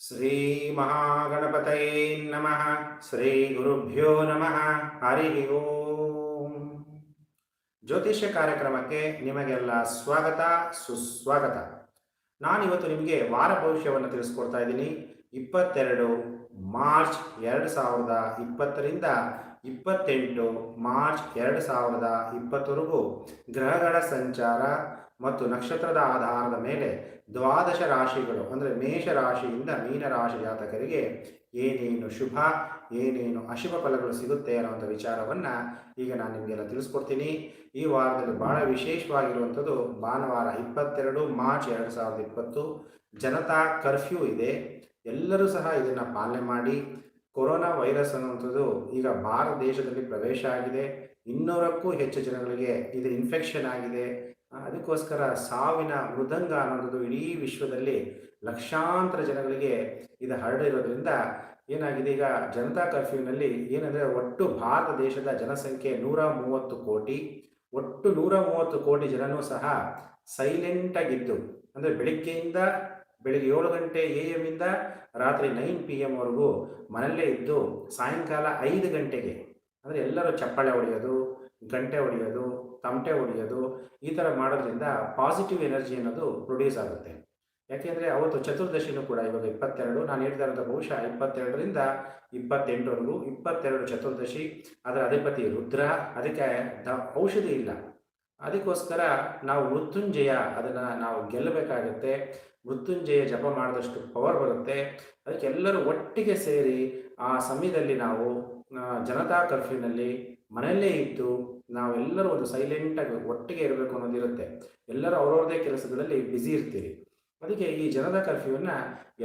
ಶ್ರೀ ಮಹಾಗಣಪತಯೇ ನಮಃ ಶ್ರೀ ಗುರುಭ್ಯೋ ನಮಃ ಹರಿ ಓಂ ಜ್ಯೋತಿಷ್ಯ ಕಾರ್ಯಕ್ರಮಕ್ಕೆ ನಿಮಗೆಲ್ಲ ಸ್ವಾಗತ, ಸುಸ್ವಾಗತ. ನಾನಿವತ್ತು ನಿಮಗೆ ವಾರ ಭವಿಷ್ಯವನ್ನು ತಿಳಿಸ್ಕೊಡ್ತಾ ಇದ್ದೀನಿ. ಇಪ್ಪತ್ತೆರಡು ಮಾರ್ಚ್ ಎರಡು ಸಾವಿರದ ಇಪ್ಪತ್ತರಿಂದ ಇಪ್ಪತ್ತೆಂಟು ಮಾರ್ಚ್ ಎರಡು ಸಾವಿರದ ಇಪ್ಪತ್ತವರೆಗೂ ಗ್ರಹಗಳ ಸಂಚಾರ ಮತ್ತು ನಕ್ಷತ್ರದ ಆಧಾರದ ಮೇಲೆ ದ್ವಾದಶ ರಾಶಿಗಳು, ಅಂದರೆ ಮೇಷ ರಾಶಿಯಿಂದ ಮೀನ ರಾಶಿ ಜಾತಕರಿಗೆ ಏನೇನು ಶುಭ, ಏನೇನು ಅಶುಭ ಫಲಗಳು ಸಿಗುತ್ತೆ ಅನ್ನೋಂಥ ವಿಚಾರವನ್ನು ಈಗ ನಾನು ನಿಮಗೆಲ್ಲ ತಿಳಿಸ್ಕೊಡ್ತೀನಿ. ಈ ವಾರದಲ್ಲಿ ಬಹಳ ವಿಶೇಷವಾಗಿರುವಂಥದ್ದು ಭಾನುವಾರ ಇಪ್ಪತ್ತೆರಡು, ಮಾರ್ಚ್ ಎರಡು ಸಾವಿರದ ಇಪ್ಪತ್ತು ಜನತಾ ಕರ್ಫ್ಯೂ ಇದೆ. ಎಲ್ಲರೂ ಸಹ ಇದನ್ನು ಪಾಲನೆ ಮಾಡಿ. ಕೊರೋನಾ ವೈರಸ್ ಅನ್ನುವಂಥದ್ದು ಈಗ ಭಾರತ ದೇಶದಲ್ಲಿ ಪ್ರವೇಶ ಆಗಿದೆ. ಇನ್ನೂರಕ್ಕೂ ಹೆಚ್ಚು ಜನಗಳಿಗೆ ಇದು ಇನ್ಫೆಕ್ಷನ್ ಆಗಿದೆ. ಅದಕ್ಕೋಸ್ಕರ ಸಾವಿನ ಮೃದಂಗ ಅನ್ನೋದು ಇಡೀ ವಿಶ್ವದಲ್ಲಿ ಲಕ್ಷಾಂತರ ಜನಗಳಿಗೆ ಇದು ಹರಡಿರೋದ್ರಿಂದ ಏನಾಗಿದೆ ಈಗ ಜನತಾ ಕರ್ಫ್ಯೂನಲ್ಲಿ ಏನಂದರೆ ಒಟ್ಟು ಭಾರತ ದೇಶದ ಜನಸಂಖ್ಯೆ ನೂರ ಮೂವತ್ತು ಕೋಟಿ, ಒಟ್ಟು ನೂರ ಮೂವತ್ತು ಕೋಟಿ ಜನನೂ ಸಹ ಸೈಲೆಂಟಾಗಿದ್ದು ಅಂದರೆ ಬೆಳಿಗ್ಗೆಯಿಂದ ಬೆಳಿಗ್ಗೆ ಏಳು ಗಂಟೆ ಎ ಇಂದ ರಾತ್ರಿ ನೈನ್ ಪಿ ಎಮ್ವರೆಗೂ ಮನೆಯಲ್ಲೇ ಇದ್ದು ಸಾಯಂಕಾಲ ಐದು ಗಂಟೆಗೆ, ಅಂದರೆ ಎಲ್ಲರೂ ಚಪ್ಪಾಳೆ ಹೊಡೆಯೋದು, ಗಂಟೆ ಹೊಡೆಯೋದು ತಮಟೆ ಹೊಡೆಯೋದು ಈ ಥರ ಮಾಡೋದ್ರಿಂದ ಪಾಸಿಟಿವ್ ಎನರ್ಜಿ ಅನ್ನೋದು ಪ್ರೊಡ್ಯೂಸ್ ಆಗುತ್ತೆ. ಯಾಕೆಂದರೆ ಅವತ್ತು ಚತುರ್ದಶಿನೂ ಕೂಡ ಇವಾಗ ಇಪ್ಪತ್ತೆರಡು, ನಾನು ಹೇಳ್ತಾ ಇರೋದು ಬಹುಶಃ ಇಪ್ಪತ್ತೆರಡರಿಂದ ಇಪ್ಪತ್ತೆಂಟರವರೆಗೂ ಇಪ್ಪತ್ತೆರಡು ಚತುರ್ದಶಿ, ಅದರ ಅಧಿಪತಿ ರುದ್ರ, ಅದಕ್ಕೆ ಔಷಧಿ ಇಲ್ಲ. ಅದಕ್ಕೋಸ್ಕರ ನಾವು ಮೃತ್ಯುಂಜಯ ಅದನ್ನು ನಾವು ಗೆಲ್ಲಬೇಕಾಗುತ್ತೆ. ಮೃತ್ಯುಂಜಯ ಜಪ ಮಾಡಿದಷ್ಟು ಪವರ್ ಬರುತ್ತೆ. ಅದಕ್ಕೆ ಎಲ್ಲರೂ ಒಟ್ಟಿಗೆ ಸೇರಿ ಆ ಸಮಯದಲ್ಲಿ ನಾವು ಜನತಾ ಕರ್ಫ್ಯೂನಲ್ಲಿ ಮನೆಯಲ್ಲೇ ಇದ್ದು ನಾವೆಲ್ಲರೂ ಒಂದು ಸೈಲೆಂಟಾಗಿ ಒಟ್ಟಿಗೆ ಇರಬೇಕು ಅನ್ನೋದಿರುತ್ತೆ ಎಲ್ಲರೂ ಅವ್ರವ್ರದೇ ಕೆಲಸಗಳಲ್ಲಿ ಬ್ಯುಸಿ ಇರ್ತೀರಿ. ಅದಕ್ಕೆ ಈ ಜನತಾ ಕರ್ಫ್ಯೂವನ್ನು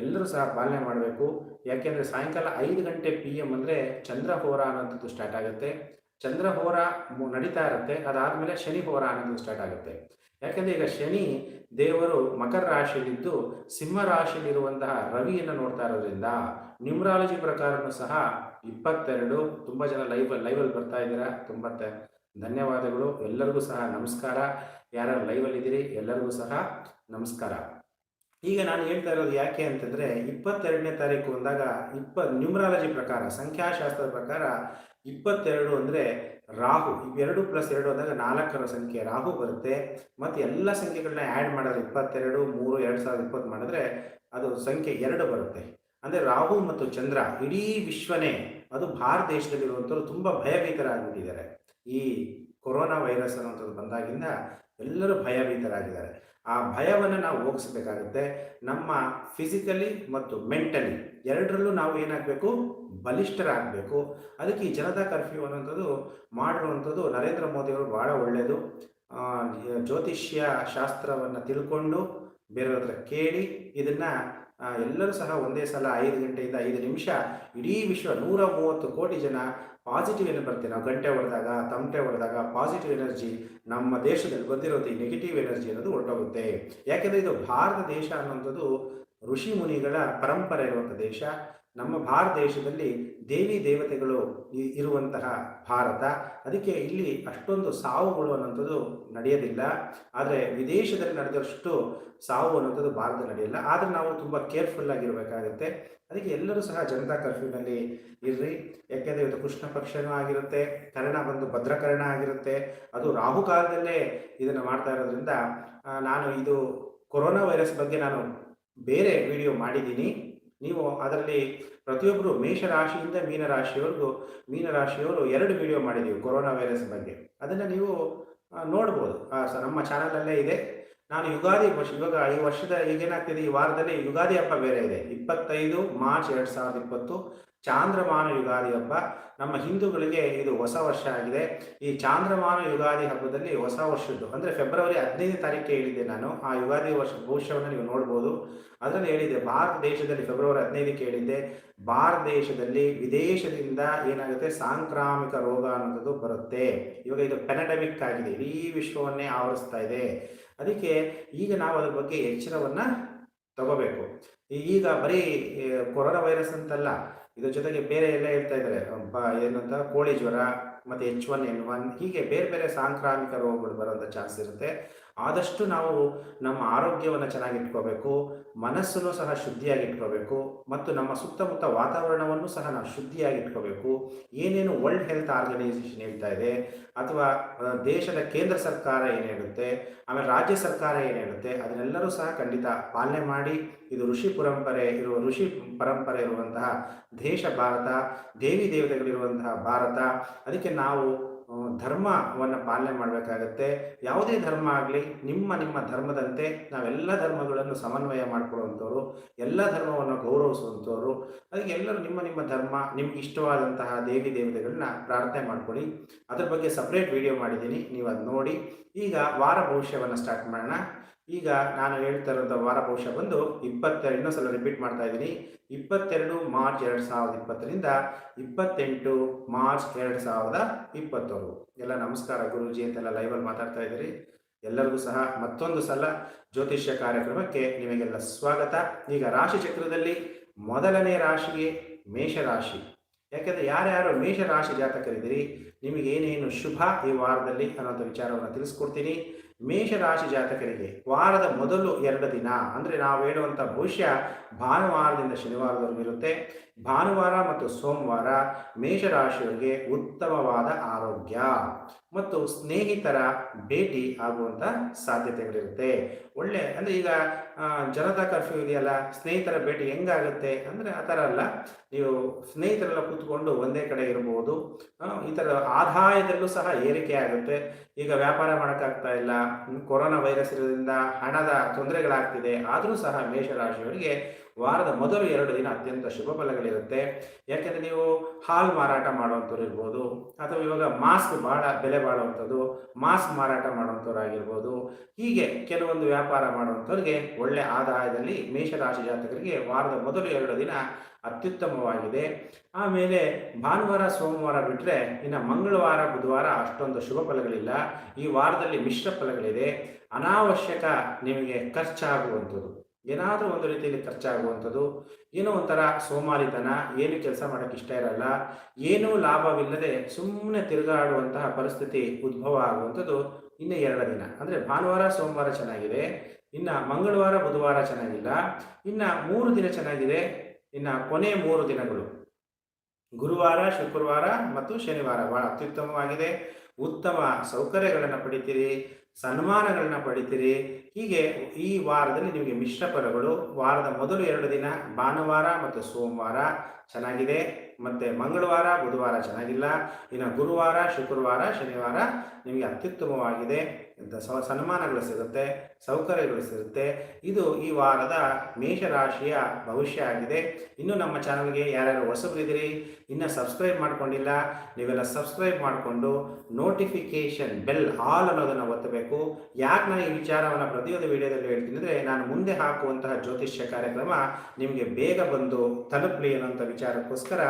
ಎಲ್ಲರೂ ಸಹ ಪಾಲನೆ ಮಾಡಬೇಕು. ಯಾಕೆಂದರೆ ಸಾಯಂಕಾಲ ಐದು ಗಂಟೆ ಪಿ ಎಂ ಅಂದರೆ ಚಂದ್ರಹೋರ ಅನ್ನೋಂಥದ್ದು ಸ್ಟಾರ್ಟ್ ಆಗುತ್ತೆ. ಚಂದ್ರ ಹೋರ ನಡೀತಾ ಇರುತ್ತೆ. ಅದಾದಮೇಲೆ ಶನಿ ಹೋರ ಅನ್ನೋದು ಸ್ಟಾರ್ಟ್ ಆಗುತ್ತೆ. ಯಾಕೆಂದರೆ ಈಗ ಶನಿ ದೇವರು ಮಕರ ರಾಶಿಯಲ್ಲಿದ್ದು ಸಿಂಹ ರಾಶಿಯಲ್ಲಿರುವಂತಹ ರವಿಯನ್ನು ನೋಡ್ತಾ ಇರೋದ್ರಿಂದ ನ್ಯೂಮರಾಲಜಿ ಪ್ರಕಾರನೂ ಸಹ ಇಪ್ಪತ್ತೆರಡು, ತುಂಬ ಜನ ಲೈವ್ ಲೈವಲ್ಲಿ ಬರ್ತಾ ಇದ್ದೀರಾ? ತುಂಬ ಧನ್ಯವಾದಗಳು. ಎಲ್ಲರಿಗೂ ಸಹ ನಮಸ್ಕಾರ. ಯಾರ್ಯಾರು ಲೈವಲ್ಲಿದ್ದೀರಿ ಎಲ್ಲರಿಗೂ ಸಹ ನಮಸ್ಕಾರ. ಈಗ ನಾನು ಹೇಳ್ತಾ ಇರೋದು ಯಾಕೆ ಅಂತಂದರೆ, ಇಪ್ಪತ್ತೆರಡನೇ ತಾರೀಕು ಅಂದಾಗ ಇಪ್ಪ ನ್ಯೂಮರಾಲಜಿ ಪ್ರಕಾರ, ಸಂಖ್ಯಾಶಾಸ್ತ್ರದ ಪ್ರಕಾರ ಇಪ್ಪತ್ತೆರಡು ಅಂದರೆ ರಾಹು. ಇವೆರಡು ಪ್ಲಸ್ ಎರಡು ಅಂದಾಗ ನಾಲ್ಕರ ಸಂಖ್ಯೆ ರಾಹು ಬರುತ್ತೆ. ಮತ್ತು ಎಲ್ಲ ಸಂಖ್ಯೆಗಳನ್ನ ಆ್ಯಡ್ ಮಾಡಿದ್ರೆ ಇಪ್ಪತ್ತೆರಡು, ಮೂರು, ಎರಡು ಸಾವಿರದ ಇಪ್ಪತ್ತು ಮಾಡಿದ್ರೆ ಅದು ಸಂಖ್ಯೆ ಎರಡು ಬರುತ್ತೆ. ಅಂದರೆ ರಾಹು ಮತ್ತು ಚಂದ್ರ ಇಡೀ ವಿಶ್ವನೇ, ಅದು ಭಾರತ ದೇಶದಲ್ಲಿರುವಂಥವ್ರು ತುಂಬ ಭಯಭೀತರಾಗ್ಬಿಟ್ಟಿದ್ದಾರೆ. ಈ ಕೊರೋನಾ ವೈರಸ್ ಅನ್ನುವಂಥದ್ದು ಬಂದಾಗಿಂದ ಎಲ್ಲರೂ ಭಯಭೀತರಾಗಿದ್ದಾರೆ. ಆ ಭಯವನ್ನು ನಾವು ಹೋಗಿಸ್ಬೇಕಾಗುತ್ತೆ. ನಮ್ಮ ಫಿಸಿಕಲಿ ಮತ್ತು ಮೆಂಟಲಿ ಎರಡರಲ್ಲೂ ನಾವು ಏನಾಗಬೇಕು? ಬಲಿಷ್ಠರಾಗಬೇಕು. ಅದಕ್ಕೆ ಈ ಜನತಾ ಕರ್ಫ್ಯೂ ಅನ್ನೋಂಥದ್ದು ಮಾಡಿರುವಂಥದ್ದು ನರೇಂದ್ರ ಮೋದಿಯವರು ಭಾಳ ಒಳ್ಳೆಯದು ಜ್ಯೋತಿಷ್ಯ ಶಾಸ್ತ್ರವನ್ನು ತಿಳ್ಕೊಂಡು ಬೇರೆಯವ್ರ ಹತ್ರ ಕೇಳಿ ಇದನ್ನು ಎಲ್ಲರೂ ಸಹ ಒಂದೇ ಸಲ ಐದು ಗಂಟೆಯಿಂದ ಐದು ನಿಮಿಷ ಇಡೀ ವಿಶ್ವ ನೂರ ಮೂವತ್ತು ಕೋಟಿ ಜನ ಪಾಸಿಟಿವ್ ಏನು ಬರುತ್ತೆ ನಾವು ಗಂಟೆ ಹೊಡೆದಾಗ ತಮಟೆ ಹೊಡೆದಾಗ ಪಾಸಿಟಿವ್ ಎನರ್ಜಿ ನಮ್ಮ ದೇಶದಲ್ಲಿ ಬಂದಿರೋದು ಈ ನೆಗೆಟಿವ್ ಎನರ್ಜಿ ಅನ್ನೋದು ಹೊರಟೋಗುತ್ತೆ. ಯಾಕೆಂದರೆ ಇದು ಭಾರತ ದೇಶ ಅನ್ನುವಂಥದ್ದು ಋಷಿ ಮುನಿಗಳ ಪರಂಪರೆ ಇರುವಂಥ ದೇಶ. ನಮ್ಮ ಭಾರತ ದೇಶದಲ್ಲಿ ದೇವಿ ದೇವತೆಗಳು ಇರುವಂತಹ ಭಾರತ. ಅದಕ್ಕೆ ಇಲ್ಲಿ ಅಷ್ಟೊಂದು ಸಾವುಗಳು ಅನ್ನೋಂಥದ್ದು ನಡೆಯೋದಿಲ್ಲ. ಆದರೆ ವಿದೇಶದಲ್ಲಿ ನಡೆದಷ್ಟು ಸಾವು ಅನ್ನೋಂಥದ್ದು ಭಾರತ ನಡೆಯಲ್ಲ. ಆದರೆ ನಾವು ತುಂಬ ಕೇರ್ಫುಲ್ ಆಗಿರಬೇಕಾಗುತ್ತೆ. ಅದಕ್ಕೆ ಎಲ್ಲರೂ ಸಹ ಜನತಾ ಕರ್ಫ್ಯೂನಲ್ಲಿ ಇರ್ರಿ. ಯಾಕೆಂದರೆ ಇವತ್ತು ಕೃಷ್ಣ ಪಕ್ಷನೂ ಆಗಿರುತ್ತೆ, ಕರ್ಣ ಬಂದು ಭದ್ರಕರ್ಣ ಆಗಿರುತ್ತೆ. ಅದು ರಾಹುಕಾಲದಲ್ಲೇ ಇದನ್ನು ಮಾಡ್ತಾ ಇರೋದ್ರಿಂದ ನಾನು ಇದು ಕೊರೋನಾ ವೈರಸ್ ಬಗ್ಗೆ ನಾನು ಬೇರೆ ವಿಡಿಯೋ ಮಾಡಿದ್ದೀನಿ. ನೀವು ಅದರಲ್ಲಿ ಪ್ರತಿಯೊಬ್ಬರು ಮೇಷರಾಶಿಯಿಂದ ಮೀನರಾಶಿಯವರೆಗೂ ಮೀನರಾಶಿಯವರು ಎರಡು ವಿಡಿಯೋ ಮಾಡಿದ್ದೀವಿ, ಕೊರೋನಾ ವೈರಸ್ ಬಗ್ಗೆ. ಅದನ್ನು ನೀವು ನೋಡ್ಬೋದು. ನಮ್ಮ ಚಾನಲಲ್ಲೇ ಇದೆ. ನಾನು ಯುಗಾದಿ ವರ್ಷ, ಇವಾಗ ಈ ವರ್ಷದ ಈಗೇನಾಗ್ತಿದೆ, ಈ ವಾರದಲ್ಲಿ ಯುಗಾದಿ ಹಬ್ಬ ಬೇರೆ ಇದೆ. ಇಪ್ಪತ್ತೈದು ಮಾರ್ಚ್ ಎರಡು ಸಾವಿರದ ಇಪ್ಪತ್ತು ಚಾಂದ್ರಮಾನ ಯುಗಾದಿ ಹಬ್ಬ. ನಮ್ಮ ಹಿಂದೂಗಳಿಗೆ ಇದು ಹೊಸ ವರ್ಷ ಆಗಿದೆ. ಈ ಚಾಂದ್ರಮಾನ ಯುಗಾದಿ ಹಬ್ಬದಲ್ಲಿ ಹೊಸ ವರ್ಷದ್ದು ಅಂದರೆ ಫೆಬ್ರವರಿ ಹದಿನೈದು ತಾರೀಕು ಹೇಳಿದ್ದೆ ನಾನು. ಆ ಯುಗಾದಿ ವರ್ಷ ಭವಿಷ್ಯವನ್ನು ನೀವು ನೋಡ್ಬೋದು. ಅದರಲ್ಲಿ ಹೇಳಿದ್ದೆ, ಭಾರತ ದೇಶದಲ್ಲಿ ಫೆಬ್ರವರಿ ಹದಿನೈದಕ್ಕೆ ಹೇಳಿದ್ದೆ. ಭಾರತ ದೇಶದಲ್ಲಿ ವಿದೇಶದಿಂದ ಏನಾಗುತ್ತೆ? ಸಾಂಕ್ರಾಮಿಕ ರೋಗ ಅನ್ನೋದು ಬರುತ್ತೆ. ಇವಾಗ ಇದು ಪೆನಡೆಮಿಕ್ ಆಗಿದೆ. ಇಡೀ ವಿಶ್ವವನ್ನೇ ಆವರಿಸ್ತಾ ಇದೆ. ಅದಕ್ಕೆ ಈಗ ನಾವು ಅದ್ರ ಬಗ್ಗೆ ಎಚ್ಚರವನ್ನು ತಗೋಬೇಕು. ಈಗ ಬರೀ ಕೊರೋನಾ ವೈರಸ್ ಅಂತಲ್ಲ ಇದ್ರ ಜೊತೆಗೆ ಬೇರೆ ಎಲ್ಲ ಹೇಳ್ತಾ ಇದ್ದಾರೆ. ಏನಂತ ಕೋಳಿ ಜ್ವರ ಮತ್ತೆ ಎಚ್ ಒನ್ ಎನ್ ಒನ್ ಹೀಗೆ ಬೇರೆ ಬೇರೆ ಸಾಂಕ್ರಾಮಿಕ ರೋಗಗಳು ಬರೋಂಥ ಚಾನ್ಸ್ ಇರುತ್ತೆ. ಆದಷ್ಟು ನಾವು ನಮ್ಮ ಆರೋಗ್ಯವನ್ನು ಚೆನ್ನಾಗಿಟ್ಕೋಬೇಕು, ಮನಸ್ಸನ್ನು ಸಹ ಶುದ್ಧಿಯಾಗಿ ಇಟ್ಕೋಬೇಕು ಮತ್ತು ನಮ್ಮ ಸುತ್ತಮುತ್ತ ವಾತಾವರಣವನ್ನು ಸಹ ನಾವು ಶುದ್ಧಿಯಾಗಿ ಇಟ್ಕೋಬೇಕು ಏನೇನು ವರ್ಲ್ಡ್ ಹೆಲ್ತ್ ಆರ್ಗನೈಸೇಷನ್ ಹೇಳ್ತಾ ಇದೆ ಅಥವಾ ದೇಶದ ಕೇಂದ್ರ ಸರ್ಕಾರ ಏನು ಹೇಳುತ್ತೆ, ಆಮೇಲೆ ರಾಜ್ಯ ಸರ್ಕಾರ ಏನು ಹೇಳುತ್ತೆ, ಅದನ್ನೆಲ್ಲರೂ ಸಹ ಖಂಡಿತ ಪಾಲನೆ ಮಾಡಿ, ಇದು ಋಷಿ ಪರಂಪರೆ, ಇರುವ ಋಷಿ ಪರಂಪರೆ ಇರುವಂತಹ ದೇಶ ಭಾರತ, ದೇವಿ ದೇವತೆಗಳಿರುವಂತಹ ಭಾರತ, ಅದಕ್ಕೆ ನಾವು ಧರ್ಮವನ್ನು ಪಾಲನೆ ಮಾಡಬೇಕಾಗತ್ತೆ. ಯಾವುದೇ ಧರ್ಮ ಆಗಲಿ, ನಿಮ್ಮ ನಿಮ್ಮ ಧರ್ಮದಂತೆ ನಾವೆಲ್ಲ ಧರ್ಮಗಳನ್ನು ಸಮನ್ವಯ ಮಾಡಿಕೊಳ್ಳುವಂಥವ್ರು, ಎಲ್ಲ ಧರ್ಮವನ್ನು ಗೌರವಿಸುವಂಥವ್ರು, ಅದಕ್ಕೆ ಎಲ್ಲರೂ ನಿಮ್ಮ ನಿಮ್ಮ ಧರ್ಮ, ನಿಮ್ಗೆ ಇಷ್ಟವಾದಂತಹ ದೇವಿ ದೇವತೆಗಳನ್ನ ಪ್ರಾರ್ಥನೆ ಮಾಡ್ಕೊಳ್ಳಿ. ಅದ್ರ ಬಗ್ಗೆ ಸಪ್ರೇಟ್ ವಿಡಿಯೋ ಮಾಡಿದ್ದೀನಿ, ನೀವು ಅದು ನೋಡಿ ಈಗ ವಾರ ಭವಿಷ್ಯವನ್ನು ಸ್ಟಾರ್ಟ್ ಮಾಡೋಣ. ಈಗ ನಾನು ಹೇಳ್ತಾ ಇರೋಂಥ ವಾರ ಬಹುಶಃ ಬಂದು ಇಪ್ಪತ್ತೆರಡು ಇನ್ನೊಂದ್ಸಲ ರಿಪೀಟ್ ಮಾಡ್ತಾ ಇದ್ದೀನಿ. ಇಪ್ಪತ್ತೆರಡು ಮಾರ್ಚ್ ಎರಡು ಸಾವಿರದ ಇಪ್ಪತ್ತರಿಂದ ಇಪ್ಪತ್ತೆಂಟು ಮಾರ್ಚ್ ಎರಡು ಸಾವಿರದ ಇಪ್ಪತ್ತೊಂದು. ಎಲ್ಲ ನಮಸ್ಕಾರ ಗುರುಜಿ ಅಂತೆಲ್ಲ ಲೈವಲ್ಲಿ ಮಾತಾಡ್ತಾ ಇದ್ದೀರಿ. ಎಲ್ಲರಿಗೂ ಸಹ ಮತ್ತೊಂದು ಸಲ ಜ್ಯೋತಿಷ್ಯ ಕಾರ್ಯಕ್ರಮಕ್ಕೆ ನಿಮಗೆಲ್ಲ ಸ್ವಾಗತ. ಈಗ ರಾಶಿ ಚಕ್ರದಲ್ಲಿ ಮೊದಲನೇ ರಾಶಿಗೆ ಮೇಷರಾಶಿ. ಯಾಕೆಂದರೆ ಯಾರ್ಯಾರು ಮೇಷರಾಶಿ ಜಾತಕರಿದ್ದೀರಿ ನಿಮಗೆ ಏನೇನು ಶುಭ ಈ ವಾರದಲ್ಲಿ ಅನ್ನೋಂಥ ವಿಚಾರವನ್ನು ತಿಳಿಸ್ಕೊಡ್ತೀನಿ. ಮೇಷರಾಶಿ ಜಾತಕರಿಗೆ ವಾರದ ಮೊದಲು ಎರಡು ದಿನ. ಅಂದರೆ ನಾವು ಹೇಳುವಂಥ ಭವಿಷ್ಯ ಭಾನುವಾರದಿಂದ ಶನಿವಾರದವರೆಗೂ ಇರುತ್ತೆ. ಭಾನುವಾರ ಮತ್ತು ಸೋಮವಾರ ಮೇಷರಾಶಿಯವರಿಗೆ ಉತ್ತಮವಾದ ಆರೋಗ್ಯ ಮತ್ತು ಸ್ನೇಹಿತರ ಭೇಟಿ ಆಗುವಂಥ ಸಾಧ್ಯತೆಗಳಿರುತ್ತೆ. ಒಳ್ಳೆ, ಅಂದರೆ ಈಗ ಜನತಾ ಕರ್ಫ್ಯೂ ಇದೆಯಲ್ಲ, ಸ್ನೇಹಿತರ ಭೇಟಿ ಹೆಂಗಾಗುತ್ತೆ ಅಂದರೆ ಆ ಥರ ಅಲ್ಲ. ನೀವು ಸ್ನೇಹಿತರೆಲ್ಲ ಕೂತ್ಕೊಂಡು ಒಂದೇ ಕಡೆ ಇರಬಹುದು ಈ ಥರ ಆದಾಯದಲ್ಲೂ ಸಹ ಏರಿಕೆ ಆಗುತ್ತೆ. ಈಗ ವ್ಯಾಪಾರ ಮಾಡೋಕ್ಕಾಗ್ತಾ ಇಲ್ಲ. ಕೊರೋನಾ ವೈರಸ್ ಇರೋದ್ರಿಂದ ಹಣದ ತೊಂದರೆಗಳಾಗ್ತಿದೆ. ಆದರೂ ಸಹ ಮೇಷರಾಶಿಯವರಿಗೆ ವಾರದ ಮೊದಲು ಎರಡು ದಿನ ಅತ್ಯಂತ ಶುಭ ಫಲಗಳಿರುತ್ತೆ. ಯಾಕೆಂದರೆ ನೀವು ಹಾಲು ಮಾರಾಟ ಮಾಡುವಂಥವ್ರು ಇರ್ಬೋದು, ಅಥವಾ ಇವಾಗ ಮಾಸ್ಕ್ ಭಾಳ ಬೆಲೆ ಬಾಳುವಂಥದ್ದು, ಮಾಸ್ಕ್ ಮಾರಾಟ ಮಾಡುವಂಥವ್ರು ಆಗಿರ್ಬೋದು ಹೀಗೆ ಕೆಲವೊಂದು ವ್ಯಾಪಾರ ಮಾಡುವಂಥವ್ರಿಗೆ ಒಳ್ಳೆ ಆದಾಯದಲ್ಲಿ ಮೇಷರಾಶಿ ಜಾತಕರಿಗೆ ವಾರದ ಮೊದಲು ಎರಡು ದಿನ ಅತ್ಯುತ್ತಮವಾಗಿದೆ. ಆಮೇಲೆ ಭಾನುವಾರ, ಸೋಮವಾರ ಬಿಟ್ಟರೆ ಇನ್ನು ಮಂಗಳವಾರ, ಬುಧವಾರ ಅಷ್ಟೊಂದು ಶುಭ ಫಲಗಳಿಲ್ಲ. ಈ ವಾರದಲ್ಲಿ ಮಿಶ್ರ ಫಲಗಳಿದೆ. ಅನಾವಶ್ಯಕ ನಿಮಗೆ ಖರ್ಚಾಗುವಂಥದ್ದು. ಏನಾದರೂ ಒಂದು ರೀತಿಯಲ್ಲಿ ಖರ್ಚಾಗುವಂಥದ್ದು. ಏನೋ ಒಂಥರ ಸೋಮಾರಿತನ, ಏನು ಕೆಲಸ ಮಾಡೋಕ್ಕೆ ಇಷ್ಟ ಇರಲ್ಲ. ಏನೂ ಲಾಭವಿಲ್ಲದೆ ಸುಮ್ಮನೆ ತಿರುಗಾಡುವಂತಹ ಪರಿಸ್ಥಿತಿ ಉದ್ಭವ ಆಗುವಂಥದ್ದು ಇನ್ನು ಎರಡು ದಿನ. ಅಂದರೆ ಭಾನುವಾರ, ಸೋಮವಾರ ಚೆನ್ನಾಗಿದೆ. ಇನ್ನು ಮಂಗಳವಾರ, ಬುಧವಾರ ಚೆನ್ನಾಗಿಲ್ಲ. ಇನ್ನು ಮೂರು ದಿನ ಚೆನ್ನಾಗಿದೆ. ಇನ್ನು ಕೊನೆ ಮೂರು ದಿನಗಳು. ಗುರುವಾರ, ಶುಕ್ರವಾರ ಮತ್ತು ಶನಿವಾರ ಬಹಳ ಅತ್ಯುತ್ತಮವಾಗಿದೆ. ಉತ್ತಮ ಸೌಕರ್ಯಗಳನ್ನು ಪಡಿತೀರಿ, ಸನ್ಮಾನಗಳನ್ನ ಪಡಿತೀರಿ. ಹೀಗೆ ಈ ವಾರದಲ್ಲಿ ನಿಮಗೆ ಮಿಶ್ರ ಫಲಗಳು ವಾರದ ಮೊದಲು ಎರಡು ದಿನ ಭಾನುವಾರ ಮತ್ತು ಸೋಮವಾರ ಚೆನ್ನಾಗಿದೆ. ಮತ್ತು ಮಂಗಳವಾರ, ಬುಧವಾರ ಚೆನ್ನಾಗಿಲ್ಲ. ಇನ್ನು ಗುರುವಾರ, ಶುಕ್ರವಾರ, ಶನಿವಾರ ನಿಮಗೆ ಅತ್ಯುತ್ತಮವಾಗಿದೆ ಸನ್ಮಾನಗಳು ಸಿಗುತ್ತೆ, ಸೌಕರ್ಯಗಳು ಸಿಗುತ್ತೆ. ಇದು ಈ ವಾರದ ಮೇಷರಾಶಿಯ ಭವಿಷ್ಯ ಆಗಿದೆ. ಇನ್ನು ನಮ್ಮ ಚಾನಲ್ಗೆ ಯಾರ್ಯಾರು ಹೊಸಬರಿದ್ದೀರಿ, ಇನ್ನು ಸಬ್ಸ್ಕ್ರೈಬ್ ಮಾಡ್ಕೊಂಡಿಲ್ಲ, ನೀವೆಲ್ಲ ಸಬ್ಸ್ಕ್ರೈಬ್ ಮಾಡಿಕೊಂಡು ನೋಟಿಫಿಕೇಶನ್ ಬೆಲ್ ಆಲ್ ಅನ್ನೋದನ್ನು ಒತ್ತಬೇಕು. ಯಾಕೆ ನಾನು ಈ ವಿಚಾರವನ್ನು ಪ್ರತಿಯೊಂದು ವಿಡಿಯೋದಲ್ಲಿ ಹೇಳ್ತೀನಿ ಅಂದರೆ ನಾನು ಮುಂದೆ ಹಾಕುವಂತಹ ಜ್ಯೋತಿಷ್ಯ ಕಾರ್ಯಕ್ರಮ ನಿಮಗೆ ಬೇಗ ಬಂದು ತಲುಪಲಿ ಅನ್ನೋಂಥ ವಿಚಾರಕ್ಕೋಸ್ಕರ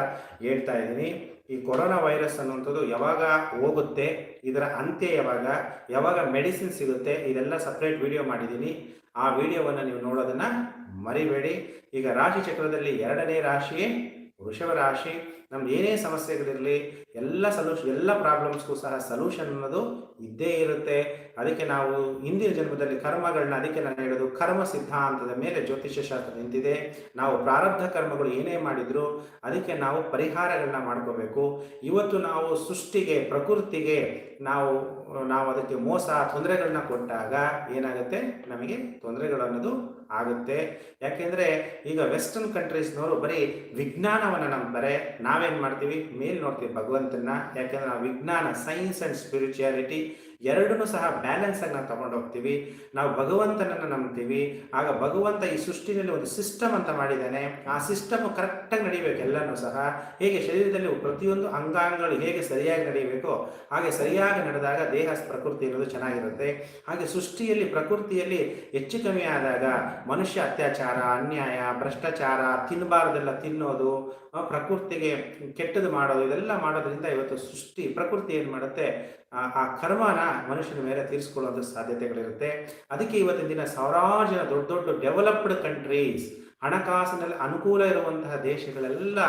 ಹೇಳ್ತಾ ಇದ್ದೀನಿ. ಈ ಕೊರೋನಾ ವೈರಸ್ ಅನ್ನುವಂಥದ್ದು ಯಾವಾಗ ಹೋಗುತ್ತೆ, ಇದರ ಅಂತ್ಯ ಯಾವಾಗ ಯಾವಾಗ ಮೆಡಿಸಿನ್ ಸಿಗುತ್ತೆ, ಇದೆಲ್ಲ ಸಪ್ರೇಟ್ ವಿಡಿಯೋ ಮಾಡಿದ್ದೀನಿ. ಆ ವಿಡಿಯೋವನ್ನು ನೀವು ನೋಡೋದನ್ನು ಮರಿಬೇಡಿ. ಈಗ ರಾಶಿ ಚಕ್ರದಲ್ಲಿ ಎರಡನೇ ರಾಶಿ, ವೃಷಭ ರಾಶಿ ನಮ್ದು ಏನೇ ಸಮಸ್ಯೆಗಳಿರಲಿ, ಎಲ್ಲ ಸೊಲ್ಯೂಷನ್ ಎಲ್ಲ ಪ್ರಾಬ್ಲಮ್ಸ್ಗೂ ಸಹ ಸೊಲ್ಯೂಷನ್ ಅನ್ನೋದು ಇದ್ದೇ ಇರುತ್ತೆ. ಅದಕ್ಕೆ ನಾವು ಹಿಂದಿನ ಜನ್ಮದಲ್ಲಿ ಕರ್ಮಗಳನ್ನ ಅದಕ್ಕೆ ನಾನು ಹೇಳೋದು ಕರ್ಮ ಸಿದ್ಧಾಂತದ ಮೇಲೆ ಜ್ಯೋತಿಷ್ಯ ಶಾಸ್ತ್ರ ನಿಂತಿದೆ. ನಾವು ಪ್ರಾರಬ್ಧ ಕರ್ಮಗಳು ಏನೇ ಮಾಡಿದ್ರು ಅದಕ್ಕೆ ನಾವು ಪರಿಹಾರಗಳನ್ನ ಮಾಡ್ಕೋಬೇಕು. ಇವತ್ತು ನಾವು ಸೃಷ್ಟಿಗೆ, ಪ್ರಕೃತಿಗೆ ನಾವು ನಾವು ಅದಕ್ಕೆ ಮೋಸ ತೊಂದರೆಗಳನ್ನ ಕೊಟ್ಟಾಗ ಏನಾಗುತ್ತೆ? ನಮಗೆ ತೊಂದರೆಗಳು ಅನ್ನೋದು ಆಗುತ್ತೆ. ಯಾಕೆಂದರೆ ಈಗ ವೆಸ್ಟರ್ನ್ ಕಂಟ್ರೀಸ್ನವರು ಬರೀ ವಿಜ್ಞಾನವನ್ನು ನಂಬ್ತಾರೆ ನಾವೇನು ಮಾಡ್ತೀವಿ? ಮೇಲ್ ನೋಡ್ತೀವಿ ಭಗವಂತನ ಯಾಕೆಂದ್ರೆ ನಾವು ವಿಜ್ಞಾನ ಸೈನ್ಸ್ ಆ್ಯಂಡ್ ಸ್ಪಿರಿಚುಯಾಲಿಟಿ ಎರಡನ್ನೂ ಸಹ ಬ್ಯಾಲೆನ್ಸ್ ಆಗಿ ನಾವು ತಗೊಂಡು ಹೋಗ್ತೀವಿ. ನಾವು ಭಗವಂತನನ್ನು ನಂಬ್ತೀವಿ. ಆಗ ಭಗವಂತ ಈ ಸೃಷ್ಟಿನಲ್ಲಿ ಒಂದು ಸಿಸ್ಟಮ್ ಅಂತ ಮಾಡಿದ್ದಾನೆ. ಆ ಸಿಸ್ಟಮ್ ಕರೆಕ್ಟಾಗಿ ನಡಿಬೇಕು ಎಲ್ಲನೂ ಸಹ. ಹೇಗೆ ಶರೀರದಲ್ಲಿ ಪ್ರತಿಯೊಂದು ಅಂಗಾಂಗಗಳು ಹೇಗೆ ಸರಿಯಾಗಿ ನಡೀಬೇಕೋ, ಹಾಗೆ ಸರಿಯಾಗಿ ನಡೆದಾಗ ದೇಹ ಪ್ರಕೃತಿ ಅನ್ನೋದು ಚೆನ್ನಾಗಿರುತ್ತೆ. ಹಾಗೆ ಸೃಷ್ಟಿಯಲ್ಲಿ ಪ್ರಕೃತಿಯಲ್ಲಿ ಹೆಚ್ಚು ಕಮ್ಮಿ ಆದಾಗ ಮನುಷ್ಯ ಅತ್ಯಾಚಾರ, ಅನ್ಯಾಯ, ಭ್ರಷ್ಟಾಚಾರ ತಿನ್ನಬಾರ್ದೆಲ್ಲ ತಿನ್ನೋದು ಪ್ರಕೃತಿಗೆ ಕೆಟ್ಟದು ಮಾಡೋದು, ಇದೆಲ್ಲ ಮಾಡೋದ್ರಿಂದ ಇವತ್ತು ಸೃಷ್ಟಿ, ಪ್ರಕೃತಿ ಏನು ಮಾಡುತ್ತೆ? ಆ ಕರ್ಮನ ಮನುಷ್ಯನ ಮೇಲೆ ತೀರಿಸ್ಕೊಳ್ಳುವಂಥ ಸಾಧ್ಯತೆಗಳಿರುತ್ತೆ. ಅದಕ್ಕೆ ಇವತ್ತಿನ ದಿನ ಸಾವಿರಾರು ಜನ ದೊಡ್ಡ ದೊಡ್ಡ ಡೆವಲಪ್ಡ್ ಕಂಟ್ರೀಸ್ ಹಣಕಾಸಿನಲ್ಲಿ ಅನುಕೂಲ ಇರುವಂತಹ ದೇಶಗಳೆಲ್ಲ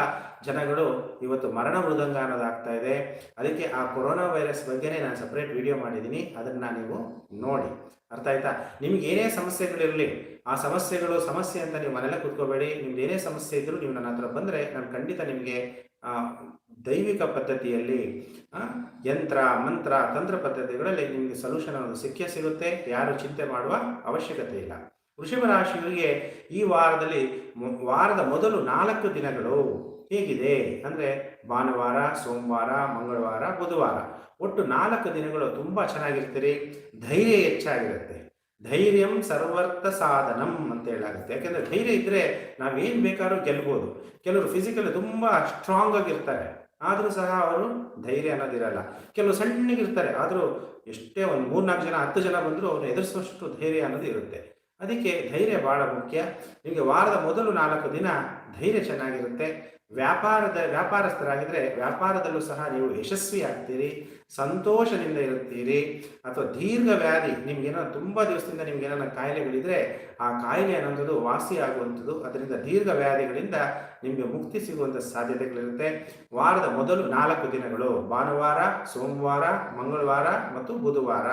ಜನಗಳು ಇವತ್ತು ಮರಣ ಮೃದಂಗ ಅನ್ನೋದಾಗ್ತಾ ಇದೆ. ಅದಕ್ಕೆ ಆ ಕೊರೋನಾ ವೈರಸ್ ಬಗ್ಗೆನೇ ನಾನು ಸಪ್ರೇಟ್ ವಿಡಿಯೋ ಮಾಡಿದ್ದೀನಿ. ಅದನ್ನು ನೀವು ನೋಡಿ. ಅರ್ಥ ಆಯ್ತಾ? ನಿಮ್ಗೆ ಏನೇ ಸಮಸ್ಯೆಗಳಿರಲಿ ಆ ಸಮಸ್ಯೆಗಳು ಸಮಸ್ಯೆ ಅಂತ ನೀವು ಮನೇಲೆ ಕೂತ್ಕೋಬೇಡಿ. ನಿಮ್ದು ಏನೇ ಸಮಸ್ಯೆ ಇದ್ದರೂ ನೀವು ನನ್ನ ಹತ್ರ ಬಂದರೆ ನಾನು ಖಂಡಿತ ನಿಮಗೆ ದೈವಿಕ ಪದ್ಧತಿಯಲ್ಲಿ ಯಂತ್ರ, ಮಂತ್ರ, ತಂತ್ರ ಪದ್ಧತಿಗಳಲ್ಲಿ ನಿಮಗೆ ಸೊಲ್ಯೂಷನ್ ಅನ್ನೋದು ಸಿಕ್ಕೇ ಸಿಗುತ್ತೆ. ಯಾರು ಚಿಂತೆ ಮಾಡುವ ಅವಶ್ಯಕತೆ ಇಲ್ಲ. ವೃಷಭ ರಾಶಿಯವರಿಗೆ ಈ ವಾರದಲ್ಲಿ ವಾರದ ಮೊದಲು ನಾಲ್ಕು ದಿನಗಳು ಹೇಗಿದೆ ಅಂದರೆ ಭಾನುವಾರ, ಸೋಮವಾರ, ಮಂಗಳವಾರ, ಬುಧವಾರ. ಒಟ್ಟು ನಾಲ್ಕು ದಿನಗಳು ತುಂಬ ಚೆನ್ನಾಗಿರ್ತೀರಿ. ಧೈರ್ಯ ಹೆಚ್ಚಾಗಿರುತ್ತೆ. ಧೈರ್ಯಂ ಸರ್ವರ್ಥ ಸಾಧನಂ ಅಂತ ಹೇಳಾಗುತ್ತೆ. ಯಾಕೆಂದ್ರೆ ಧೈರ್ಯ ಇದ್ರೆ ನಾವೇನು ಬೇಕಾದ್ರೂ ಗೆಲ್ಬೋದು. ಕೆಲವರು ಫಿಸಿಕಲ್ ತುಂಬ ಸ್ಟ್ರಾಂಗ್ ಆಗಿರ್ತಾರೆ ಆದರೂ ಸಹ ಅವರು ಧೈರ್ಯ ಅನ್ನೋದಿರಲ್ಲ ಕೆಲವು ಸಣ್ಣಗಿರ್ತಾರೆ ಆದರೂ ಎಷ್ಟೇ ಒಂದು ಮೂರ್ನಾಲ್ಕು ಜನ, ಹತ್ತು ಜನ ಬಂದರೂ ಅವ್ರನ್ನ ಎದುರಿಸುವಷ್ಟು ಧೈರ್ಯ ಅನ್ನೋದು ಇರುತ್ತೆ. ಅದಕ್ಕೆ ಧೈರ್ಯ ಬಹಳ ಮುಖ್ಯ. ನಿಮಗೆ ವಾರದ ಮೊದಲು ನಾಲ್ಕು ದಿನ ಧೈರ್ಯ ಚೆನ್ನಾಗಿರುತ್ತೆ. ವ್ಯಾಪಾರದ ವ್ಯಾಪಾರಸ್ಥರಾಗಿದ್ದರೆ ವ್ಯಾಪಾರದಲ್ಲೂ ಸಹ ನೀವು ಯಶಸ್ವಿ ಆಗ್ತೀರಿ ಸಂತೋಷದಿಂದ ಇರುತ್ತೀರಿ ಅಥವಾ ದೀರ್ಘ ವ್ಯಾಧಿ, ನಿಮ್ಗೇನೋ ತುಂಬ ದಿವಸದಿಂದ ನಿಮ್ಗೇನೋ ಕಾಯಿಲೆಗಳಿದ್ರೆ ಆ ಕಾಯಿಲೆ ಅನ್ನೋಂಥದ್ದು ವಾಸಿ ಆಗುವಂಥದ್ದು. ಅದರಿಂದ ದೀರ್ಘ ವ್ಯಾಧಿಗಳಿಂದ ನಿಮಗೆ ಮುಕ್ತಿ ಸಿಗುವಂಥ ಸಾಧ್ಯತೆಗಳಿರುತ್ತೆ. ವಾರದ ಮೊದಲು ನಾಲ್ಕು ದಿನಗಳು, ಭಾನುವಾರ, ಸೋಮವಾರ, ಮಂಗಳವಾರ ಮತ್ತು ಬುಧವಾರ.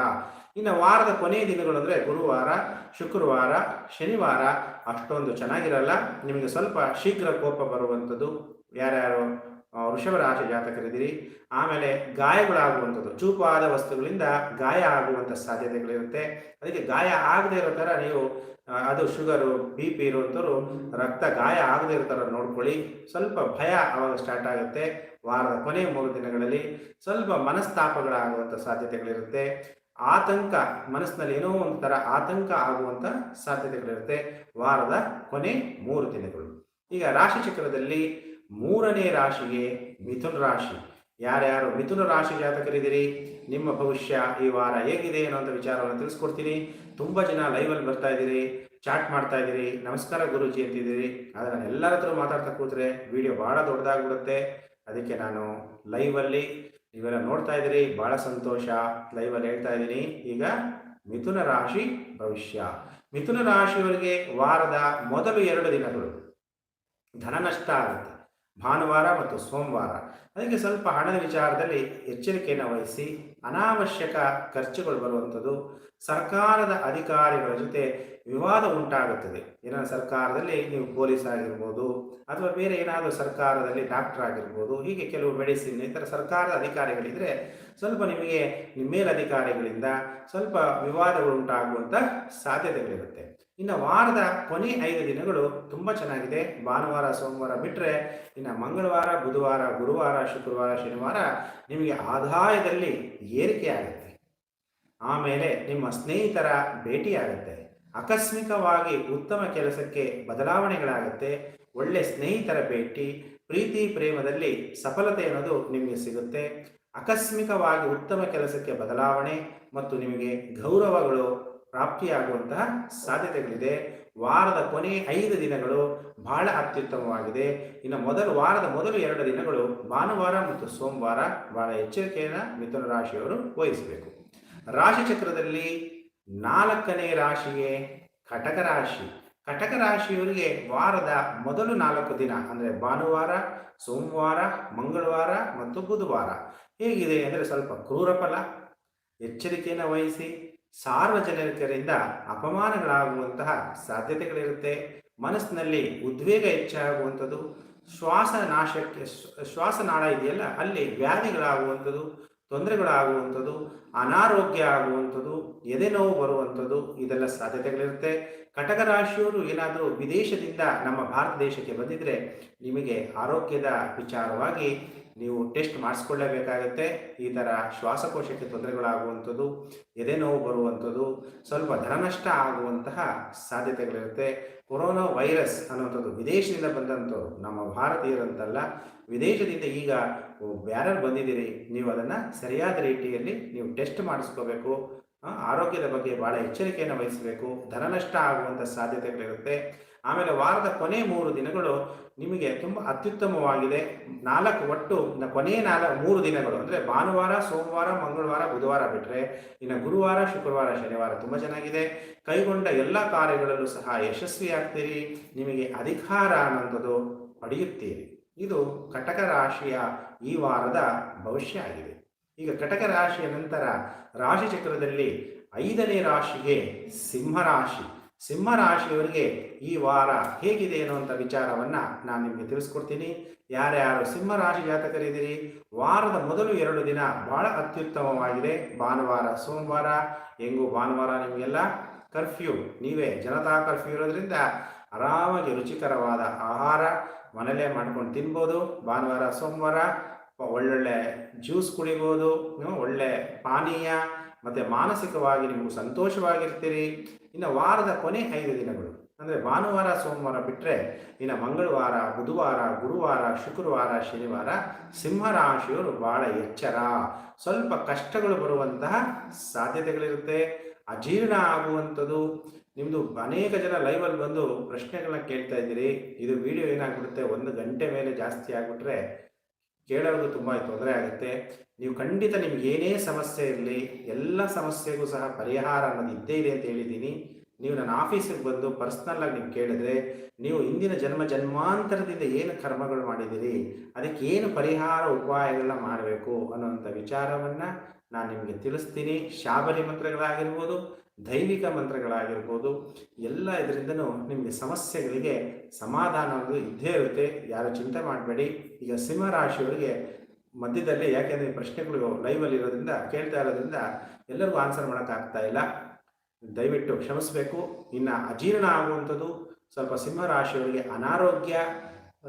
ಇನ್ನು ವಾರದ ಕೊನೆಯ ದಿನಗಳು ಅಂದರೆ ಗುರುವಾರ, ಶುಕ್ರವಾರ, ಶನಿವಾರ, ಅಷ್ಟೊಂದು ಚೆನ್ನಾಗಿರಲ್ಲ. ನಿಮಗೆ ಸ್ವಲ್ಪ ಶೀಘ್ರ ಕೋಪ ಬರುವಂಥದ್ದು. ಯಾರ್ಯಾರು? ವೃಷಭ ರಾಶಿ ಜಾತಕರಿದ್ದೀರಿ. ಆಮೇಲೆ ಗಾಯಗಳಾಗುವಂಥದ್ದು. ಚೂಪಾದ ವಸ್ತುಗಳಿಂದ ಗಾಯ ಆಗುವಂಥ ಸಾಧ್ಯತೆಗಳಿರುತ್ತೆ. ಅದಕ್ಕೆ ಗಾಯ ಆಗದೆ ಇರೋ ಥರ ನೀವು ಅದು ಶುಗರು, ಬಿ ಪಿ ಇರುವಂಥವ್ರು ರಕ್ತ ಗಾಯ ಆಗದೆ ಇರೋ ಥರ ನೋಡ್ಕೊಳ್ಳಿ. ಸ್ವಲ್ಪ ಭಯ ಅವಾಗ ಸ್ಟಾರ್ಟ್ ಆಗುತ್ತೆ. ವಾರದ ಕೊನೆಯ ಮೂರು ದಿನಗಳಲ್ಲಿ ಸ್ವಲ್ಪ ಮನಸ್ತಾಪಗಳಾಗುವಂಥ ಸಾಧ್ಯತೆಗಳಿರುತ್ತೆ. ಆತಂಕ, ಮನಸ್ಸಿನಲ್ಲಿ ಏನೋ ಒಂದು ಥರ ಆತಂಕ ಆಗುವಂಥ ಸಾಧ್ಯತೆಗಳಿರುತ್ತೆ ವಾರದ ಕೊನೆ ಮೂರು ದಿನಗಳು. ಈಗ ರಾಶಿ ಚಕ್ರದಲ್ಲಿ ಮೂರನೇ ರಾಶಿಗೆ ಮಿಥುನ ರಾಶಿ. ಯಾರ್ಯಾರು ಮಿಥುನ ರಾಶಿ ಜಾತಕರಿದ್ದೀರಿ ನಿಮ್ಮ ಭವಿಷ್ಯ ಈ ವಾರ ಹೇಗಿದೆ ಅನ್ನೋಂಥ ವಿಚಾರವನ್ನು ತಿಳಿಸ್ಕೊಡ್ತೀನಿ. ತುಂಬ ಜನ ಲೈವಲ್ಲಿ ಬರ್ತಾ ಇದ್ದೀರಿ ಚಾಟ್ ಮಾಡ್ತಾ ಇದ್ದೀರಿ. ನಮಸ್ಕಾರ ಗುರುಜಿ ಅಂತಿದ್ದೀರಿ ಆದರೆ ನಾನು ಎಲ್ಲರ ಹತ್ರ ಮಾತಾಡ್ತಾ ಕೂತ್ರೆ ವಿಡಿಯೋ ಭಾಳ ದೊಡ್ಡದಾಗ್ಬಿಡುತ್ತೆ. ಅದಕ್ಕೆ ನಾನು ಲೈವಲ್ಲಿ ನೀವೆಲ್ಲ ನೋಡ್ತಾ ಇದ್ದೀರಿ. ಭಾಳ ಸಂತೋಷ ಲೈವಲ್ಲಿ ಹೇಳ್ತಾ ಇದ್ದೀನಿ. ಈಗ ಮಿಥುನ ರಾಶಿ ಭವಿಷ್ಯ. ಮಿಥುನ ರಾಶಿಯವರಿಗೆ ವಾರದ ಮೊದಲು ಎರಡು ದಿನಗಳು. ಧನ ನಷ್ಟ ಆಗುತ್ತೆ. ಭಾನುವಾರ ಮತ್ತು ಸೋಮವಾರ. ಅದಕ್ಕೆ ಸ್ವಲ್ಪ ಹಣದ ವಿಚಾರದಲ್ಲಿ ಎಚ್ಚರಿಕೆಯನ್ನು ವಹಿಸಿ, ಅನಾವಶ್ಯಕ ಖರ್ಚುಗಳು ಬರುವಂಥದ್ದು ಸರ್ಕಾರದ ಅಧಿಕಾರಿಗಳ ಜೊತೆ ವಿವಾದ ಉಂಟಾಗುತ್ತದೆ. ಏನಾದ್ರು ಸರ್ಕಾರದಲ್ಲಿ ನೀವು ಪೊಲೀಸ್ ಆಗಿರ್ಬೋದು ಅಥವಾ ಬೇರೆ ಏನಾದರೂ ಸರ್ಕಾರದಲ್ಲಿ ಡಾಕ್ಟರ್ ಆಗಿರ್ಬೋದು, ಹೀಗೆ ಕೆಲವು ಮೆಡಿಸಿನ್ ಈ ಥರ ಸರ್ಕಾರದ ಅಧಿಕಾರಿಗಳಿದ್ರೆ ಸ್ವಲ್ಪ ನಿಮಗೆ ನಿಮ್ಮ ಮೇಲಧಿಕಾರಿಗಳಿಂದ ಸ್ವಲ್ಪ ವಿವಾದಗಳು ಉಂಟಾಗುವಂಥ ಸಾಧ್ಯತೆಗಳಿರುತ್ತೆ. ಇನ್ನು ವಾರದ ಕೊನೆ ಐದು ದಿನಗಳು ತುಂಬ ಚೆನ್ನಾಗಿದೆ. ಭಾನುವಾರ, ಸೋಮವಾರ ಬಿಟ್ಟರೆ ಇನ್ನು ಮಂಗಳವಾರ, ಬುಧವಾರ, ಗುರುವಾರ, ಶುಕ್ರವಾರ, ಶನಿವಾರ ನಿಮಗೆ ಆದಾಯದಲ್ಲಿ ಏರಿಕೆ ಆಗುತ್ತೆ ಆಮೇಲೆ ನಿಮ್ಮ ಸ್ನೇಹಿತರ ಭೇಟಿಯಾಗುತ್ತೆ. ಆಕಸ್ಮಿಕವಾಗಿ ಉತ್ತಮ ಕೆಲಸಕ್ಕೆ ಬದಲಾವಣೆಗಳಾಗುತ್ತೆ. ಒಳ್ಳೆ ಸ್ನೇಹಿತರ ಭೇಟಿ, ಪ್ರೀತಿ, ಪ್ರೇಮದಲ್ಲಿ ಸಫಲತೆ ಅನ್ನೋದು ನಿಮಗೆ ಸಿಗುತ್ತೆ. ಆಕಸ್ಮಿಕವಾಗಿ ಉತ್ತಮ ಕೆಲಸಕ್ಕೆ ಬದಲಾವಣೆ ಮತ್ತು ನಿಮಗೆ ಗೌರವಗಳು ಪ್ರಾಪ್ತಿಯಾಗುವಂತಹ ಸಾಧ್ಯತೆಗಳಿದೆ. ವಾರದ ಕೊನೆ ಐದು ದಿನಗಳು ಬಹಳ ಅತ್ಯುತ್ತಮವಾಗಿದೆ. ಇನ್ನು ಮೊದಲು ವಾರದ ಮೊದಲು ಎರಡು ದಿನಗಳು ಭಾನುವಾರ ಮತ್ತು ಸೋಮವಾರ ಬಹಳ ಎಚ್ಚರಿಕೆಯನ್ನು ಮಿಥುನ ರಾಶಿಯವರು ವಹಿಸಬೇಕು. ರಾಶಿ ಚಕ್ರದಲ್ಲಿ ನಾಲ್ಕನೇ ರಾಶಿಗೆ ಕಟಕ ರಾಶಿ. ಕಟಕ ರಾಶಿಯವರಿಗೆ ವಾರದ ಮೊದಲು ನಾಲ್ಕು ದಿನ ಅಂದರೆ ಭಾನುವಾರ, ಸೋಮವಾರ, ಮಂಗಳವಾರ ಮತ್ತು ಬುಧವಾರ. ಹೇಗಿದೆ ಅಂದರೆ ಸ್ವಲ್ಪ ಕ್ರೂರ ಫಲ. ಎಚ್ಚರಿಕೆಯನ್ನು ವಹಿಸಿ ಸಾರ್ವಜನಿಕರಿಂದ ಅಪಮಾನಗಳಾಗುವಂತಹ ಸಾಧ್ಯತೆಗಳಿರುತ್ತೆ. ಮನಸ್ಸಿನಲ್ಲಿ ಉದ್ವೇಗ ಹೆಚ್ಚಾಗುವಂಥದ್ದು ಶ್ವಾಸನಾಶಕ್ಕೆ ನಾಶಕ್ಕೆ ಶ್ವಾಸನಾಳ ಇದೆಯಲ್ಲ, ಅಲ್ಲಿ ವ್ಯಾಧಿಗಳಾಗುವಂಥದ್ದು, ತೊಂದರೆಗಳಾಗುವಂಥದ್ದು, ಅನಾರೋಗ್ಯ ಆಗುವಂಥದ್ದು ಎದೆನೋವು ಬರುವಂಥದ್ದು, ಇದೆಲ್ಲ ಸಾಧ್ಯತೆಗಳಿರುತ್ತೆ. ಕಟಕ ರಾಶಿಯವರು ಏನಾದರೂ ವಿದೇಶದಿಂದ ನಮ್ಮ ಭಾರತ ದೇಶಕ್ಕೆ ಬಂದಿದ್ರೆ ನಿಮಗೆ ಆರೋಗ್ಯದ ವಿಚಾರವಾಗಿ ನೀವು ಟೆಸ್ಟ್ ಮಾಡಿಸ್ಕೊಳ್ಳೇಬೇಕಾಗತ್ತೆ. ಈ ಥರ ಶ್ವಾಸಕೋಶಕ್ಕೆ ತೊಂದರೆಗಳಾಗುವಂಥದ್ದು, ಎದೆ ನೋವು ಬರುವಂಥದ್ದು, ಸ್ವಲ್ಪ ಧನನಷ್ಟ ಆಗುವಂತಹ ಸಾಧ್ಯತೆಗಳಿರುತ್ತೆ. ಕೊರೋನಾ ವೈರಸ್ ಅನ್ನುವಂಥದ್ದು ವಿದೇಶದಿಂದ ಬಂದಂಥವ್ರು, ನಮ್ಮ ಭಾರತೀಯರಂತಲ್ಲ, ವಿದೇಶದಿಂದ ಈಗ ಬ್ಯಾರರ್ ಬಂದಿದ್ದೀರಿ, ನೀವು ಅದನ್ನು ಸರಿಯಾದ ರೀತಿಯಲ್ಲಿ ನೀವು ಟೆಸ್ಟ್ ಮಾಡಿಸ್ಕೋಬೇಕು. ಆರೋಗ್ಯದ ಬಗ್ಗೆ ಭಾಳ ಎಚ್ಚರಿಕೆಯನ್ನು ವಹಿಸಬೇಕು. ಧನನಷ್ಟ ಆಗುವಂಥ ಸಾಧ್ಯತೆಗಳಿರುತ್ತೆ. ಆಮೇಲೆ ವಾರದ ಕೊನೆ ಮೂರು ದಿನಗಳು ನಿಮಗೆ ತುಂಬ ಅತ್ಯುತ್ತಮವಾಗಿದೆ. ನಾಲ್ಕು ಒಟ್ಟು ಕೊನೆಯ ಕೊನೆ ನಾಲ್ಕು ಮೂರು ದಿನಗಳು ಅಂದರೆ ಭಾನುವಾರ, ಸೋಮವಾರ, ಮಂಗಳವಾರ, ಬುಧವಾರ ಬಿಟ್ಟರೆ ಇನ್ನು ಗುರುವಾರ, ಶುಕ್ರವಾರ, ಶನಿವಾರ ತುಂಬ ಚೆನ್ನಾಗಿದೆ. ಕೈಗೊಂಡ ಎಲ್ಲ ಕಾರ್ಯಗಳಲ್ಲೂ ಸಹ ಯಶಸ್ವಿಯಾಗ್ತೀರಿ. ನಿಮಗೆ ಅಧಿಕಾರ ಅನ್ನೋಂಥದ್ದು ಪಡೆಯುತ್ತೀರಿ. ಇದು ಕಟಕ ರಾಶಿಯ ಈ ವಾರದ ಭವಿಷ್ಯ ಆಗಿದೆ. ಈಗ ಕಟಕ ರಾಶಿಯ ನಂತರ ರಾಶಿ ಚಕ್ರದಲ್ಲಿ ಐದನೇ ರಾಶಿಗೆ ಸಿಂಹರಾಶಿ ಸಿಂಹರಾಶಿಯವರಿಗೆ ಈ ವಾರ ಹೇಗಿದೆ ಅನ್ನುವಂಥ ವಿಚಾರವನ್ನ ನಾನು ನಿಮಗೆ ತಿಳಿಸ್ಕೊಡ್ತೀನಿ. ಯಾರ್ಯಾರು ಸಿಂಹರಾಶಿ ಜಾತಕರಿದ್ದೀರಿ, ವಾರದ ಮೊದಲು ಎರಡು ದಿನ ಬಹಳ ಅತ್ಯುತ್ತಮವಾಗಿದೆ. ಭಾನುವಾರ, ಸೋಮವಾರ, ಹೆಂಗೂ ಭಾನುವಾರ ನಿಮಗೆಲ್ಲ ಕರ್ಫ್ಯೂ. ನೀವೇ ಜನತಾ ಕರ್ಫ್ಯೂ ಇರೋದ್ರಿಂದ ಆರಾಮಾಗಿ ರುಚಿಕರವಾದ ಆಹಾರ ಮನೆಯಲ್ಲೇ ಮಾಡ್ಕೊಂಡು ತಿನ್ಬೋದು. ಭಾನುವಾರ, ಸೋಮವಾರ ಒಳ್ಳೊಳ್ಳೆ ಜ್ಯೂಸ್ ಕುಡಿಬೋದು, ಒಳ್ಳೆ ಪಾನೀಯ, ಮತ್ತು ಮಾನಸಿಕವಾಗಿ ನೀವು ಸಂತೋಷವಾಗಿರ್ತೀರಿ. ಇನ್ನು ವಾರದ ಕೊನೆ ಐದು ದಿನಗಳು. ಅಂದರೆ ಭಾನುವಾರ, ಸೋಮವಾರ ಬಿಟ್ಟರೆ ಇನ್ನು ಮಂಗಳವಾರ, ಬುಧವಾರ, ಗುರುವಾರ, ಶುಕ್ರವಾರ, ಶನಿವಾರ ಸಿಂಹರಾಶಿಯವರು ಬಹಳ ಎಚ್ಚರ. ಸ್ವಲ್ಪ ಕಷ್ಟಗಳು ಬರುವಂತಹ ಸಾಧ್ಯತೆಗಳಿರುತ್ತೆ. ಅಜೀರ್ಣ ಆಗುವಂಥದ್ದು. ನಿಮ್ಮದು ಅನೇಕ ಜನ ಲೈವಲ್ಲಿ ಬಂದು ಪ್ರಶ್ನೆಗಳನ್ನ ಕೇಳ್ತಾ ಇದ್ದೀರಿ. ಇದು ವಿಡಿಯೋ ಏನಾಗ್ಬಿಡುತ್ತೆ? ಒಂದು ಗಂಟೆ ಮೇಲೆ ಜಾಸ್ತಿ ಆಗಿಬಿಟ್ರೆ ಕೇಳೋರ್ಗು ತುಂಬ ತೊಂದರೆ ಆಗುತ್ತೆ. ನೀವು ಖಂಡಿತ ನಿಮ್ಗೆ ಏನೇ ಸಮಸ್ಯೆ ಇರಲಿ, ಎಲ್ಲ ಸಮಸ್ಯೆಗೂ ಸಹ ಪರಿಹಾರ ಅನ್ನೋದು ಇದ್ದೇ ಇದೆ ಅಂತ ಹೇಳಿದ್ದೀನಿ. ನೀವು ನನ್ನ ಆಫೀಸಿಗೆ ಬಂದು ಪರ್ಸ್ನಲ್ ಆಗಿ ನೀವು ಕೇಳಿದ್ರೆ, ನೀವು ಇಂದಿನ ಜನ್ಮ ಜನ್ಮಾಂತರದಿಂದ ಏನು ಕರ್ಮಗಳು ಮಾಡಿದ್ದೀರಿ, ಅದಕ್ಕೆ ಏನು ಪರಿಹಾರ ಉಪಾಯಗಳನ್ನ ಮಾಡಬೇಕು ಅನ್ನೋಂಥ ವಿಚಾರವನ್ನು ನಾನು ನಿಮಗೆ ತಿಳಿಸ್ತೀನಿ. ಶಾಬರಿ ಮಂತ್ರಗಳಾಗಿರ್ಬೋದು, ದೈವಿಕ ಮಂತ್ರಗಳಾಗಿರ್ಬೋದು, ಎಲ್ಲ ಇದರಿಂದನೂ ನಿಮಗೆ ಸಮಸ್ಯೆಗಳಿಗೆ ಸಮಾಧಾನ ಇದ್ದೇ ಇರುತ್ತೆ. ಯಾರು ಚಿಂತೆ ಮಾಡಬೇಡಿ. ಈಗ ಸಿಂಹರಾಶಿಯವರಿಗೆ ಮಧ್ಯದಲ್ಲಿ ಯಾಕೆಂದರೆ ಪ್ರಶ್ನೆಗಳು ಲೈವಲ್ಲಿ ಇರೋದ್ರಿಂದ, ಕೇಳ್ತಾ ಇರೋದ್ರಿಂದ ಎಲ್ಲರಿಗೂ ಆನ್ಸರ್ ಮಾಡೋಕ್ಕಾಗ್ತಾ ಇಲ್ಲ. ದಯವಿಟ್ಟು ಕ್ಷಮಿಸಬೇಕು. ಇನ್ನು ಅಜೀರ್ಣ ಆಗುವಂಥದ್ದು ಸ್ವಲ್ಪ ಸಿಂಹರಾಶಿಯವರಿಗೆ ಅನಾರೋಗ್ಯ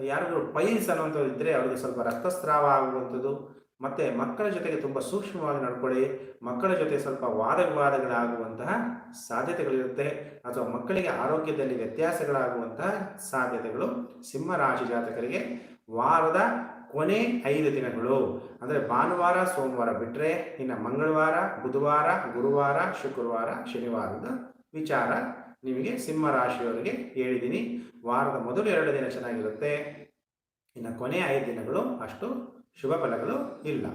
ಯಾರಾದರೂ ಪೈಲ್ಸ್ ಅನ್ನುವಂಥದ್ದು ಇದ್ದರೆ ಅವರಿಗೆ ಸ್ವಲ್ಪ ರಕ್ತಸ್ರಾವ ಆಗುವಂಥದ್ದು. ಮತ್ತು ಮಕ್ಕಳ ಜೊತೆಗೆ ತುಂಬ ಸೂಕ್ಷ್ಮವಾಗಿ ನಡ್ಕೊಳ್ಳಿ. ಮಕ್ಕಳ ಜೊತೆ ಸ್ವಲ್ಪ ವಾದ ವಿವಾದಗಳಾಗುವಂತಹ ಸಾಧ್ಯತೆಗಳಿರುತ್ತೆ. ಅಥವಾ ಮಕ್ಕಳಿಗೆ ಆರೋಗ್ಯದಲ್ಲಿ ವ್ಯತ್ಯಾಸಗಳಾಗುವಂತಹ ಸಾಧ್ಯತೆಗಳು ಸಿಂಹರಾಶಿ ಜಾತಕರಿಗೆ ವಾರದ ಕೊನೆ ಐದು ದಿನಗಳು. ಅಂದರೆ ಭಾನುವಾರ, ಸೋಮವಾರ ಬಿಟ್ಟರೆ ಇನ್ನು ಮಂಗಳವಾರ, ಬುಧವಾರ, ಗುರುವಾರ, ಶುಕ್ರವಾರ, ಶನಿವಾರದ ವಿಚಾರ ನಿಮಗೆ ಸಿಂಹ ರಾಶಿಯವರಿಗೆ ಹೇಳಿದ್ದೀನಿ. ವಾರದ ಮೊದಲು ಎರಡು ದಿನ ಚೆನ್ನಾಗಿರುತ್ತೆ. ಇನ್ನು ಕೊನೆ ಐದು ದಿನಗಳು ಅಷ್ಟು ಶುಭ ಫಲಗಳು ಇಲ್ಲ.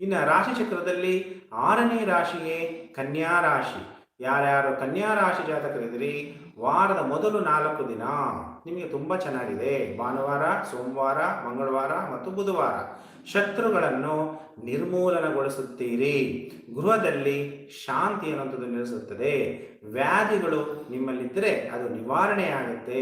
ಇನ್ನು ರಾಶಿ ಚಕ್ರದಲ್ಲಿ ಆರನೇ ರಾಶಿಯೇ ಕನ್ಯಾ ರಾಶಿ. ಯಾರ್ಯಾರು ಕನ್ಯಾ ರಾಶಿ ಜಾತಕರಿದ್ರಿ ವಾರದ ಮೊದಲು ನಾಲ್ಕು ದಿನ. ನಿಮಗೆ ತುಂಬ ಚೆನ್ನಾಗಿದೆ. ಭಾನುವಾರ, ಸೋಮವಾರ, ಮಂಗಳವಾರ ಮತ್ತು ಬುಧವಾರ. ಶತ್ರುಗಳನ್ನು ನಿರ್ಮೂಲನಗೊಳಿಸುತ್ತೀರಿ. ಗೃಹದಲ್ಲಿ ಶಾಂತಿ ಅನ್ನುವಂಥದ್ದು ನೆಲೆಸುತ್ತದೆ. ವ್ಯಾಧಿಗಳು ನಿಮ್ಮಲ್ಲಿದ್ದರೆ ಅದು ನಿವಾರಣೆಯಾಗುತ್ತೆ.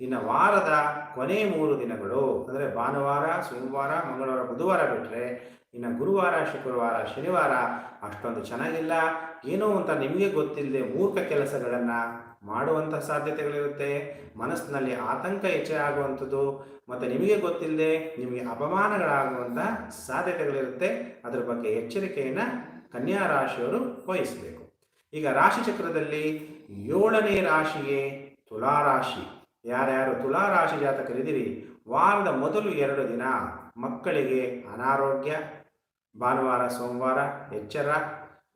ಇನ್ನು ವಾರದ ಕೊನೆ ಮೂರು ದಿನಗಳು, ಅಂದರೆ ಭಾನುವಾರ, ಸೋಮವಾರ, ಮಂಗಳವಾರ, ಬುಧವಾರ ಬಿಟ್ಟರೆ ಇನ್ನು ಗುರುವಾರ, ಶುಕ್ರವಾರ, ಶನಿವಾರ ಅಷ್ಟೊಂದು ಚೆನ್ನಾಗಿಲ್ಲ. ಏನೋ ಅಂತ ನಿಮಗೆ ಗೊತ್ತಿಲ್ಲದೆ ಮೂರ್ಖ ಕೆಲಸಗಳನ್ನು ಮಾಡುವಂಥ ಸಾಧ್ಯತೆಗಳಿರುತ್ತೆ. ಮನಸ್ಸಿನಲ್ಲಿ ಆತಂಕ ಹೆಚ್ಚೆ ಆಗುವಂಥದ್ದು. ಮತ್ತು ನಿಮಗೆ ಗೊತ್ತಿಲ್ಲದೆ ನಿಮಗೆ ಅಪಮಾನಗಳಾಗುವಂಥ ಸಾಧ್ಯತೆಗಳಿರುತ್ತೆ. ಅದರ ಬಗ್ಗೆ ಎಚ್ಚರಿಕೆಯನ್ನು ಕನ್ಯಾ ರಾಶಿಯವರು ವಹಿಸಬೇಕು. ಈಗ ರಾಶಿ ಚಕ್ರದಲ್ಲಿ ಏಳನೇ ರಾಶಿಯೇ ತುಲಾರಾಶಿ ಯಾರ್ಯಾರು ತುಲಾರಾಶಿ ಜಾತಕರಿದ್ದೀರಿ? ವಾರದ ಮೊದಲು ಎರಡು ದಿನ ಮಕ್ಕಳಿಗೆ ಅನಾರೋಗ್ಯ ಭಾನುವಾರ, ಸೋಮವಾರ ಎಚ್ಚರ,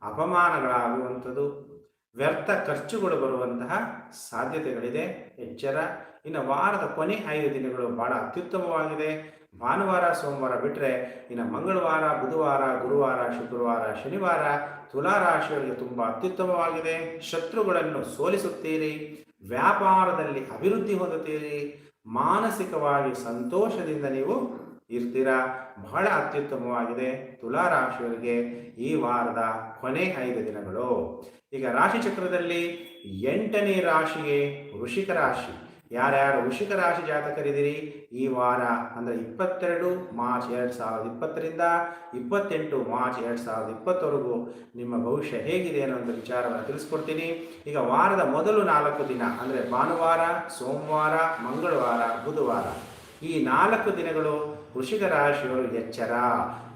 ಅಪಮಾನಗಳಾಗುವಂಥದ್ದು, ವ್ಯರ್ಥ ಖರ್ಚುಗಳು ಬರುವಂತಹ ಸಾಧ್ಯತೆಗಳಿದೆ. ಎಚ್ಚರ. ಇನ್ನು ವಾರದ ಕೊನೆ ಐದು ದಿನಗಳು ಬಹಳ ಅತ್ಯುತ್ತಮವಾಗಿದೆ. ಭಾನುವಾರ, ಸೋಮವಾರ ಬಿಟ್ಟರೆ ಇನ್ನು ಮಂಗಳವಾರ, ಬುಧವಾರ, ಗುರುವಾರ, ಶುಕ್ರವಾರ, ಶನಿವಾರ ತುಲಾರಾಶಿಯವರಿಗೆ ತುಂಬ ಅತ್ಯುತ್ತಮವಾಗಿದೆ. ಶತ್ರುಗಳನ್ನು ಸೋಲಿಸುತ್ತೀರಿ. ವ್ಯಾಪಾರದಲ್ಲಿ ಅಭಿವೃದ್ಧಿ ಹೊಂದುತ್ತೀರಿ. ಮಾನಸಿಕವಾಗಿ ಸಂತೋಷದಿಂದ ನೀವು ಇರ್ತೀರಾ? ಬಹಳ ಅತ್ಯುತ್ತಮವಾಗಿದೆ. ತುಲಾ ರಾಶಿಯವರಿಗೆ ಈ ವಾರದ ಕೊನೆ ಐದು ದಿನಗಳು. ಈಗ ರಾಶಿ ಚಕ್ರದಲ್ಲಿ ಎಂಟನೇ ರಾಶಿಗೆ ವೃಷಿಕ ರಾಶಿ. ಯಾರ್ಯಾರು ವೃಷಿಕ ರಾಶಿ ಜಾತಕರಿದ್ದೀರಿ? ಈ ವಾರ ಅಂದರೆ ಇಪ್ಪತ್ತೆರಡು ಮಾರ್ಚ್ ಎರಡು ಸಾವಿರದ ಇಪ್ಪತ್ತರಿಂದ ಇಪ್ಪತ್ತೆಂಟು ಮಾರ್ಚ್ ಎರಡು ಸಾವಿರದ ಇಪ್ಪತ್ತವರೆಗೂ ನಿಮ್ಮ ಭವಿಷ್ಯ ಹೇಗಿದೆ ಅನ್ನೋಂಥ ವಿಚಾರವನ್ನು ತಿಳಿಸ್ಕೊಡ್ತೀನಿ. ಈಗ ವಾರದ ಮೊದಲು ನಾಲ್ಕು ದಿನ ಅಂದರೆ ಭಾನುವಾರ, ಸೋಮವಾರ, ಮಂಗಳವಾರ, ಬುಧವಾರ ಈ ನಾಲ್ಕು ದಿನಗಳು ವೃಷಿಕ ರಾಶಿಯವರು ಎಚ್ಚರ.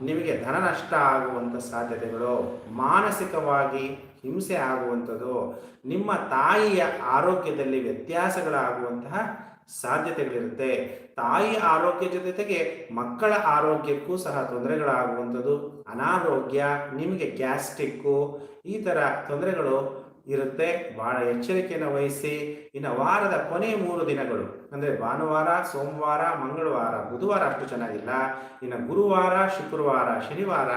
ನಿಮಗೆ ಧನ ನಷ್ಟ ಆಗುವಂಥ ಸಾಧ್ಯತೆಗಳು, ಮಾನಸಿಕವಾಗಿ ಹಿಂಸೆ ಆಗುವಂಥದ್ದು, ನಿಮ್ಮ ತಾಯಿಯ ಆರೋಗ್ಯದಲ್ಲಿ ವ್ಯತ್ಯಾಸಗಳಾಗುವಂತಹ ಸಾಧ್ಯತೆಗಳಿರುತ್ತೆ. ತಾಯಿ ಆರೋಗ್ಯ ಜೊತೆಗೆ ಮಕ್ಕಳ ಆರೋಗ್ಯಕ್ಕೂ ಸಹ ತೊಂದರೆಗಳಾಗುವಂಥದ್ದು. ಅನಾರೋಗ್ಯ, ನಿಮಗೆ ಗ್ಯಾಸ್ಟ್ರಿಕ್ಕು, ಈ ಥರ ತೊಂದರೆಗಳು ಇರುತ್ತೆ. ಬಹಳ ಎಚ್ಚರಿಕೆಯನ್ನು ವಹಿಸಿ. ಇನ್ನು ವಾರದ ಕೊನೆ ಮೂರು ದಿನಗಳು, ಅಂದರೆ ಭಾನುವಾರ, ಸೋಮವಾರ, ಮಂಗಳವಾರ, ಬುಧವಾರ ಅಷ್ಟು ಚೆನ್ನಾಗಿಲ್ಲ. ಇನ್ನು ಗುರುವಾರ, ಶುಕ್ರವಾರ, ಶನಿವಾರ,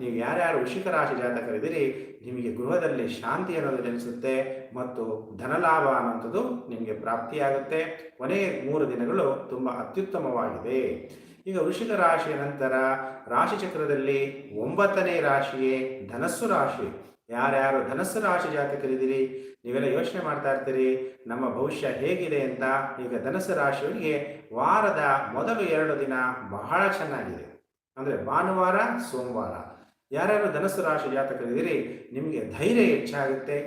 ನೀವು ಯಾರ್ಯಾರು ವೃಷಿಕ ರಾಶಿ ಜಾತಕರಿದ್ದೀರಿ, ನಿಮಗೆ ಗೃಹದಲ್ಲಿ ಶಾಂತಿ ಅನ್ನೋದು ನೆಲೆಸುತ್ತೆ ಮತ್ತು ಧನಲಾಭ ಅನ್ನೋಂಥದ್ದು ನಿಮಗೆ ಪ್ರಾಪ್ತಿಯಾಗುತ್ತೆ. ಕೊನೆಯ ಮೂರು ದಿನಗಳು ತುಂಬ ಅತ್ಯುತ್ತಮವಾಗಿದೆ. ಈಗ ವೃಷಿಕ ರಾಶಿಯ ನಂತರ ರಾಶಿಚಕ್ರದಲ್ಲಿ ಒಂಬತ್ತನೇ ರಾಶಿಯೇ ಧನಸ್ಸು ರಾಶಿ. ಯಾರ್ಯಾರು ಧನಸ್ಸು ರಾಶಿ ಜಾತಕರಿದ್ದೀರಿ ನೀವೆಲ್ಲ ಯೋಚನೆ ಮಾಡ್ತಾ ಇರ್ತೀರಿ, ನಮ್ಮ ಭವಿಷ್ಯ ಹೇಗಿದೆ ಅಂತ ಈಗ ಧನಸ್ಸು ರಾಶಿಯವರಿಗೆ ವಾರದ ಮೊದಲು ಎರಡು ದಿನ ಬಹಳ ಚೆನ್ನಾಗಿದೆ. ಅಂದರೆ ಭಾನುವಾರ, ಸೋಮವಾರ. ಯಾರ್ಯಾರು ಧನಸ್ಸು ರಾಶಿ ಜಾತಕರಿದ್ದೀರಿ ನಿಮಗೆ ಧೈರ್ಯ ಹೆಚ್ಚಾಗುತ್ತೆ.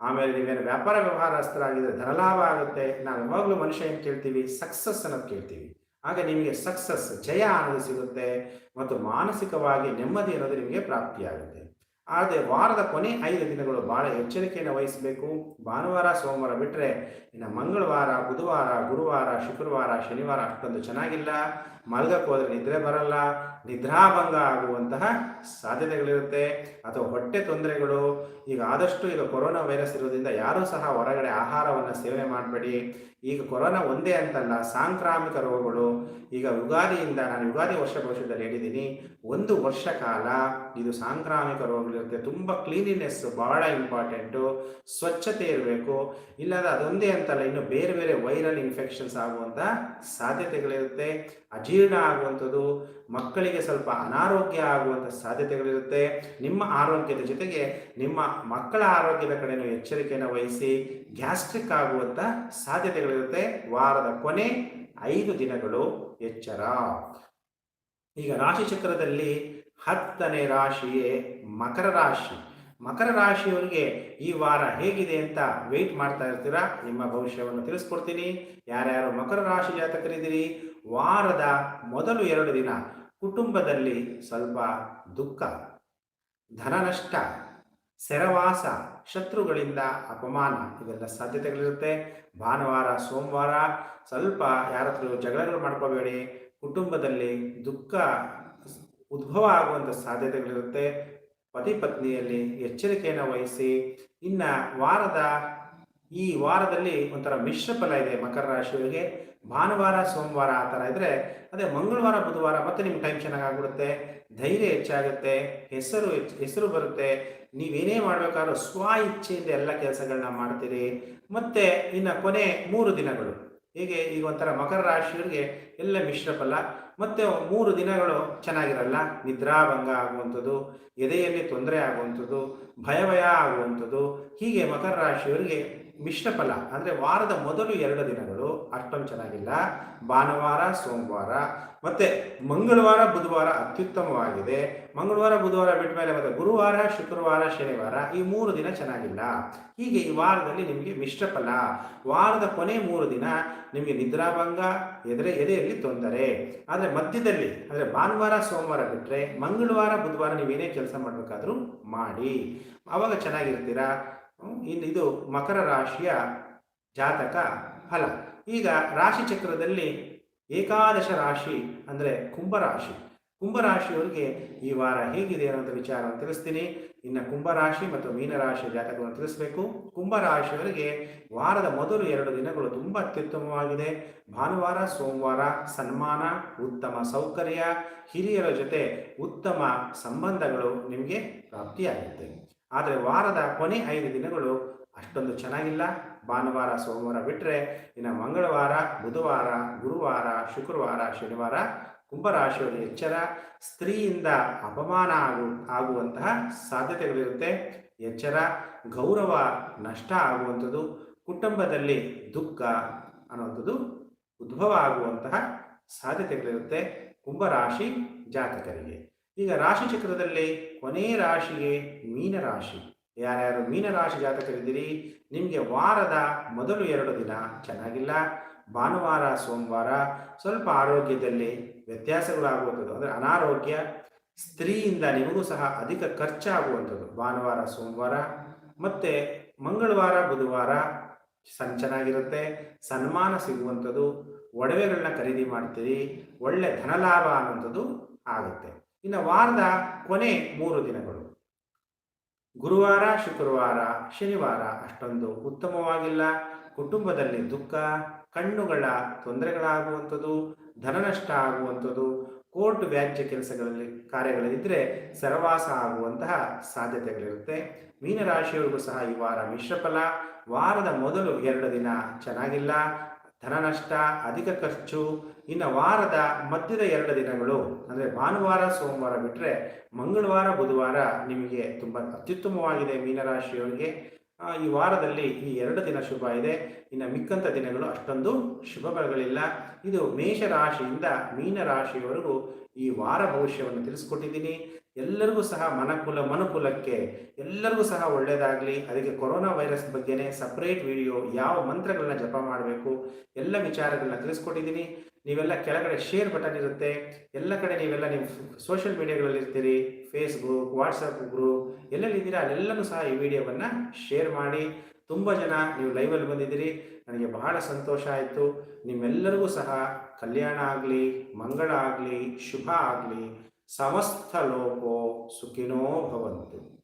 ಆಮೇಲೆ ನೀವೇನು ವ್ಯಾಪಾರ ವ್ಯವಹಾರಸ್ಥರಾಗಿದ್ದರೆ ಧನಲಾಭ ಆಗುತ್ತೆ. ನಾವು ಯಾವಾಗಲೂ ಮನುಷ್ಯ ಏನು ಕೇಳ್ತೀವಿ ಸಕ್ಸಸ್ ಅನ್ನೋದು ಕೇಳ್ತೀವಿ. ಆಗ ನಿಮಗೆ ಸಕ್ಸಸ್ ಜಯ ಅನ್ನೋದು ಸಿಗುತ್ತೆ. ಮತ್ತು ಮಾನಸಿಕವಾಗಿ ನೆಮ್ಮದಿ ಅನ್ನೋದು ನಿಮಗೆ ಪ್ರಾಪ್ತಿಯಾಗುತ್ತೆ. ಆದರೆ ವಾರದ ಕೊನೆ ಐದು ದಿನಗಳು ಬಹಳ ಎಚ್ಚರಿಕೆಯನ್ನು ವಹಿಸಬೇಕು. ಭಾನುವಾರ ಸೋಮವಾರ ಬಿಟ್ಟರೆ ಇನ್ನು ಮಂಗಳವಾರ, ಬುಧವಾರ, ಗುರುವಾರ, ಶುಕ್ರವಾರ, ಶನಿವಾರ ಅಷ್ಟೊಂದು ಚೆನ್ನಾಗಿಲ್ಲ. ಮಲಗಕ್ಕೆ ಹೋದರೆ ನಿದ್ರೆ ಬರಲ್ಲ. ನಿದ್ರಾಭಂಗ ಆಗುವಂತಹ ಸಾಧ್ಯತೆಗಳಿರುತ್ತೆ. ಅಥವಾ ಹೊಟ್ಟೆ ತೊಂದರೆಗಳು. ಈಗ ಆದಷ್ಟು ಈಗ ಕೊರೋನಾ ವೈರಸ್ ಇರೋದ್ರಿಂದ ಯಾರೂ ಸಹ ಹೊರಗಡೆ ಆಹಾರವನ್ನು ಸೇವನೆ ಮಾಡಬೇಡಿ. ಈಗ ಕೊರೋನಾ ಒಂದೇ ಅಂತಲ್ಲ, ಸಾಂಕ್ರಾಮಿಕ ರೋಗಗಳು. ಈಗ ಯುಗಾದಿಯಿಂದ ನಾನು ಯುಗಾದಿ ವರ್ಷ ಭವಿಷ್ಯದಲ್ಲಿ ಹೇಳಿದ್ದೀನಿ. ಒಂದು ವರ್ಷ ಕಾಲ ಇದು ಸಾಂಕ್ರಾಮಿಕ ರೋಗಗಳಿರುತ್ತೆ. ತುಂಬ ಕ್ಲೀನಿನೆಸ್ ಬಹಳ ಇಂಪಾರ್ಟೆಂಟು ಸ್ವಚ್ಛತೆ ಇರಬೇಕು. ಇಲ್ಲದ ಅದೊಂದೇ ಅಂತಲ್ಲ ಇನ್ನು ಬೇರೆ ಬೇರೆ ವೈರಲ್ ಇನ್ಫೆಕ್ಷನ್ಸ್ ಆಗುವಂಥ ಸಾಧ್ಯತೆಗಳಿರುತ್ತೆ. ಅಜೀರ್ಣ ಆಗುವಂಥದ್ದು, ಮಕ್ಕಳಿಗೆ ಸ್ವಲ್ಪ ಅನಾರೋಗ್ಯ ಆಗುವಂಥ ಸಾಧ್ಯತೆಗಳಿರುತ್ತೆ. ನಿಮ್ಮ ಆರೋಗ್ಯದ ಜೊತೆಗೆ ನಿಮ್ಮ ಮಕ್ಕಳ ಆರೋಗ್ಯದ ಕಡೆನೂ ಎಚ್ಚರಿಕೆಯನ್ನು ವಹಿಸಿ, ಗ್ಯಾಸ್ಟ್ರಿಕ್ ಆಗುವಂಥ ಸಾಧ್ಯತೆಗಳಿರುತ್ತೆ. ವಾರದ ಕೊನೆ ಐದು ದಿನಗಳು ಎಚ್ಚರ. ಈಗ ರಾಶಿ ಚಕ್ರದಲ್ಲಿ ಹತ್ತನೇ ರಾಶಿಯೇ ಮಕರ ರಾಶಿ. ಮಕರ ರಾಶಿಯವರಿಗೆ ಈ ವಾರ ಹೇಗಿದೆ ಅಂತ ವೆಯ್ಟ್ ಮಾಡ್ತಾ ಇರ್ತೀರಾ? ನಿಮ್ಮ ಭವಿಷ್ಯವನ್ನು ತಿಳಿಸ್ಕೊಡ್ತೀನಿ. ಯಾರ್ಯಾರು ಮಕರ ರಾಶಿ ಜಾತಕರಿದ್ದೀರಿ? ವಾರದ ಮೊದಲು ಎರಡು ದಿನ ಕುಟುಂಬದಲ್ಲಿ ಸ್ವಲ್ಪ ದುಃಖ, ಧನ ನಷ್ಟ, ಸೆರವಾಸ, ಶತ್ರುಗಳಿಂದ ಅಪಮಾನ ಇವೆಲ್ಲ ಸಾಧ್ಯತೆಗಳಿರುತ್ತೆ. ಭಾನುವಾರ, ಸೋಮವಾರ ಸ್ವಲ್ಪ ಯಾರತ್ರ ಜಗಳಗಳು ಮಾಡ್ಕೋಬೇಡಿ. ಕುಟುಂಬದಲ್ಲಿ ದುಃಖ ಉದ್ಭವ ಆಗುವಂಥ ಸಾಧ್ಯತೆಗಳಿರುತ್ತೆ. ಪತಿ ಪತ್ನಿಯಲ್ಲಿ ಎಚ್ಚರಿಕೆಯನ್ನು ವಹಿಸಿ, ಇನ್ನ ವಾರದ, ಈ ವಾರದಲ್ಲಿ ಒಂಥರ ಮಿಶ್ರ ಫಲ ಇದೆ ಮಕರ ರಾಶಿಯವರಿಗೆ. ಭಾನುವಾರ, ಸೋಮವಾರ ಆ ಥರ ಇದ್ದರೆ ಅದೇ ಮಂಗಳವಾರ, ಬುಧವಾರ ಮತ್ತೆ ನಿಮ್ಮ ಟೈಮ್ ಚೆನ್ನಾಗಿ ಚೆನ್ನಾಗಾಗ್ಬಿಡುತ್ತೆ ಧೈರ್ಯ ಹೆಚ್ಚಾಗುತ್ತೆ, ಹೆಸರು ಹೆಸರು ಬರುತ್ತೆ. ನೀವೇನೇ ಮಾಡಬೇಕಾದ್ರೂ ಸ್ವ ಇಚ್ಛೆಯಿಂದ ಎಲ್ಲ ಕೆಲಸಗಳನ್ನ ಮಾಡ್ತೀರಿ. ಮತ್ತೆ ಇನ್ನು ಕೊನೆ ಮೂರು ದಿನಗಳು. ಹೀಗೆ? ಈಗ ಒಂಥರ ಮಕರ ರಾಶಿಯವರಿಗೆ ಎಲ್ಲ ಮಿಶ್ರ ಫಲ. ಮತ್ತೆ ಮೂರು ದಿನಗಳು ಚೆನ್ನಾಗಿರಲ್ಲ. ನಿದ್ರಾಭಂಗ ಆಗುವಂಥದ್ದು, ಎದೆಯಲ್ಲಿ ತೊಂದರೆ ಆಗುವಂಥದ್ದು, ಭಯ ಭಯ ಆಗುವಂಥದ್ದು, ಹೀಗೆ ಮಕರ ರಾಶಿಯವರಿಗೆ ಮಿಶ್ರ ಫಲ, ಅಂದರೆ ವಾರದ ಮೊದಲು ಎರಡು ದಿನಗಳು, ಅಷ್ಟೊಂದು ಚೆನ್ನಾಗಿಲ್ಲ. ಭಾನುವಾರ, ಸೋಮವಾರ, ಮತ್ತೆ ಮಂಗಳವಾರ, ಬುಧವಾರ ಅತ್ಯುತ್ತಮವಾಗಿದೆ. ಮಂಗಳವಾರ, ಬುಧವಾರ ಬಿಟ್ಟ ಮೇಲೆ ಮತ್ತೆ ಗುರುವಾರ, ಶುಕ್ರವಾರ, ಶನಿವಾರ, ಈ ಮೂರು ದಿನ ಚೆನ್ನಾಗಿಲ್ಲ. ಹೀಗೆ ಈ ವಾರದಲ್ಲಿ ನಿಮಗೆ ಮಿಶ್ರ ಫಲ. ವಾರದ ಕೊನೆ ಮೂರು ದಿನ ನಿಮಗೆ ನಿದ್ರಾಭಂಗ ಎದುರೆ ಎದೆಯಲ್ಲಿ ತೊಂದರೆ. ಆದರೆ ಮಧ್ಯದಲ್ಲಿ, ಅಂದರೆ ಭಾನುವಾರ, ಸೋಮವಾರ ಬಿಟ್ಟರೆ ಮಂಗಳವಾರ, ಬುಧವಾರ ನೀವೇನೇ ಕೆಲಸ ಮಾಡಬೇಕಾದ್ರೂ ಮಾಡಿ. ಆವಾಗ ಚೆನ್ನಾಗಿರ್ತೀರಾ? ಇನ್ನು ಇದು ಮಕರ ರಾಶಿಯ ಜಾತಕ ಫಲ. ಈಗ ರಾಶಿ ಚಕ್ರದಲ್ಲಿ ಏಕಾದಶ ರಾಶಿ ಅಂದರೆ ಕುಂಭರಾಶಿ ಕುಂಭರಾಶಿಯವರಿಗೆ ಈ ವಾರ ಹೇಗಿದೆ ಅನ್ನೋಂಥ ವಿಚಾರವನ್ನು ತಿಳಿಸ್ತೀನಿ. ಇನ್ನು ಕುಂಭರಾಶಿ ಮತ್ತು ಮೀನರಾಶಿಯ ಜಾತಕವನ್ನು ತಿಳಿಸಬೇಕು. ಕುಂಭರಾಶಿಯವರಿಗೆ ವಾರದ ಮೊದಲು ಎರಡು ದಿನಗಳು ತುಂಬ ಅತ್ಯುತ್ತಮವಾಗಿದೆ. ಭಾನುವಾರ, ಸೋಮವಾರ ಸನ್ಮಾನ, ಉತ್ತಮ ಸೌಕರ್ಯ, ಹಿರಿಯರ ಜೊತೆ ಉತ್ತಮ ಸಂಬಂಧಗಳು ನಿಮಗೆ ಪ್ರಾಪ್ತಿಯಾಗುತ್ತೆ. ಆದರೆ ವಾರದ ಕೊನೆ ಐದು ದಿನಗಳು ಅಷ್ಟೊಂದು ಚೆನ್ನಾಗಿಲ್ಲ. ಭಾನುವಾರ, ಸೋಮವಾರ ಬಿಟ್ಟರೆ ಇನ್ನು ಮಂಗಳವಾರ, ಬುಧವಾರ, ಗುರುವಾರ, ಶುಕ್ರವಾರ, ಶನಿವಾರ ಕುಂಭರಾಶಿಯಲ್ಲಿ ಎಚ್ಚರ, ಸ್ತ್ರೀಯಿಂದ ಅಪಮಾನ ಆಗು, ಆಗುವಂತಹ ಸಾಧ್ಯತೆಗಳಿರುತ್ತೆ. ಎಚ್ಚರ, ಗೌರವ, ನಷ್ಟ ಆಗುವಂಥದ್ದು, ಕುಟುಂಬದಲ್ಲಿ ದುಃಖ ಅನ್ನುವಂಥದ್ದು ಉದ್ಭವ ಆಗುವಂತಹ ಸಾಧ್ಯತೆಗಳಿರುತ್ತೆ ಕುಂಭರಾಶಿ ಜಾತಕರಿಗೆ. ಈಗ ರಾಶಿ ಚಕ್ರದಲ್ಲಿ ಕೊನೆ ರಾಶಿಗೆ ಮೀನರಾಶಿ ಯಾರ್ಯಾರು ಮೀನರಾಶಿ ಜಾತಕರಿದ್ದೀರಿ, ನಿಮಗೆ ವಾರದ ಮೊದಲು ಎರಡು ದಿನ ಚೆನ್ನಾಗಿಲ್ಲ. ಭಾನುವಾರ, ಸೋಮವಾರ ಸ್ವಲ್ಪ ಆರೋಗ್ಯದಲ್ಲಿ ವ್ಯತ್ಯಾಸಗಳಾಗುವಂಥದ್ದು. ಅಂದರೆ ಅನಾರೋಗ್ಯ, ಸ್ತ್ರೀಯಿಂದ ನಿಮಗೂ ಸಹ ಅಧಿಕ ಖರ್ಚಾಗುವಂಥದ್ದು. ಭಾನುವಾರ, ಸೋಮವಾರ ಮತ್ತು ಮಂಗಳವಾರ, ಬುಧವಾರ ಸನ್ ಚೆನ್ನಾಗಿರುತ್ತೆ. ಸನ್ಮಾನ ಸಿಗುವಂಥದ್ದು. ಒಡವೆಗಳನ್ನ ಖರೀದಿ ಮಾಡ್ತೀರಿ. ಒಳ್ಳೆ ಧನಲಾಭ ಅನ್ನುವಂಥದ್ದು ಆಗುತ್ತೆ. ಇನ್ನು ವಾರದ ಕೊನೆ ಮೂರು ದಿನಗಳು. ಗುರುವಾರ, ಶುಕ್ರವಾರ, ಶನಿವಾರ ಅಷ್ಟೊಂದು ಉತ್ತಮವಾಗಿಲ್ಲ. ಕುಟುಂಬದಲ್ಲಿ ದುಃಖ, ಕಣ್ಣುಗಳ ತೊಂದರೆಗಳಾಗುವಂಥದ್ದು, ಧನನಷ್ಟ ಆಗುವಂಥದ್ದು, ಕೋರ್ಟ್ ವ್ಯಾಜ್ಯ ಕೆಲಸಗಳಲ್ಲಿ ಕಾರ್ಯಗಳಲ್ಲಿದ್ದರೆ ಸರವಾಸ ಆಗುವಂತಹ ಸಾಧ್ಯತೆಗಳಿರುತ್ತೆ. ಮೀನರಾಶಿಯವರಿಗೂ ಸಹ ಈ ವಾರ ಮಿಶ್ರಫಲ ವಾರದ ಮೊದಲು ಎರಡು ದಿನ ಚೆನ್ನಾಗಿಲ್ಲ. ಧನನಷ್ಟ, ಅಧಿಕ ಖರ್ಚು ಇನ್ನು ವಾರದ ಮಧ್ಯದ ಎರಡು ದಿನಗಳು, ಅಂದರೆ ಭಾನುವಾರ, ಸೋಮವಾರ ಬಿಟ್ಟರೆ ಮಂಗಳವಾರ, ಬುಧವಾರ ನಿಮಗೆ ತುಂಬ ಅತ್ಯುತ್ತಮವಾಗಿದೆ ಮೀನರಾಶಿಯವರಿಗೆ. ಈ ವಾರದಲ್ಲಿ ಈ ಎರಡು ದಿನ ಶುಭ ಇದೆ. ಇನ್ನು ಮಿಕ್ಕಂಥ ದಿನಗಳು ಅಷ್ಟೊಂದು ಶುಭ ಫಲಗಳಿಲ್ಲ. ಇದು ಮೇಷರಾಶಿಯಿಂದ ಮೀನರಾಶಿಯವರೆಗೂ ಈ ವಾರ ಭವಿಷ್ಯವನ್ನು ತಿಳಿಸ್ಕೊಟ್ಟಿದ್ದೀನಿ. ಎಲ್ಲರಿಗೂ ಸಹ ಮನಕುಲ, ಮನುಕುಲಕ್ಕೆ ಎಲ್ಲರಿಗೂ ಸಹ ಒಳ್ಳೆಯದಾಗಲಿ ಅದಕ್ಕೆ ಕೊರೋನಾ ವೈರಸ್ ಬಗ್ಗೆನೇ ಸಪ್ರೇಟ್ ವಿಡಿಯೋ ಯಾವ ಮಂತ್ರಗಳನ್ನ ಜಪ ಮಾಡಬೇಕು, ಎಲ್ಲ ವಿಚಾರಗಳನ್ನ ತಿಳಿಸ್ಕೊಟ್ಟಿದ್ದೀನಿ. ನೀವೆಲ್ಲ ಕೆಳಗಡೆ ಶೇರ್ ಬಟನ್ ಇರುತ್ತೆ. ಎಲ್ಲ ಕಡೆ ನೀವೆಲ್ಲ ನೀವು ಸೋಷಿಯಲ್ ಮೀಡಿಯಾಗಳಲ್ಲಿ ಇರ್ತೀರಿ. ಫೇಸ್ಬುಕ್ ವಾಟ್ಸಪ್ ಗ್ರೂಪ್ ಎಲ್ಲೆಲ್ಲಿದ್ದೀರಾ ಅಲ್ಲೆಲ್ಲನೂ ಸಹ ಈ ವಿಡಿಯೋವನ್ನು ಶೇರ್ ಮಾಡಿ. ತುಂಬ ಜನ ನೀವು ಲೈವಲ್ಲಿ ಬಂದಿದ್ದೀರಿ. ನನಗೆ ಬಹಳ ಸಂತೋಷ ಆಯಿತು. ನಿಮ್ಮೆಲ್ಲರಿಗೂ ಸಹ ಕಲ್ಯಾಣ ಆಗಲಿ, ಮಂಗಳ ಆಗಲಿ, ಶುಭ ಆಗಲಿ, ಸಮಸ್ತ ಲೋಕೋ ಸುಖಿನೋ ಭವಂತು.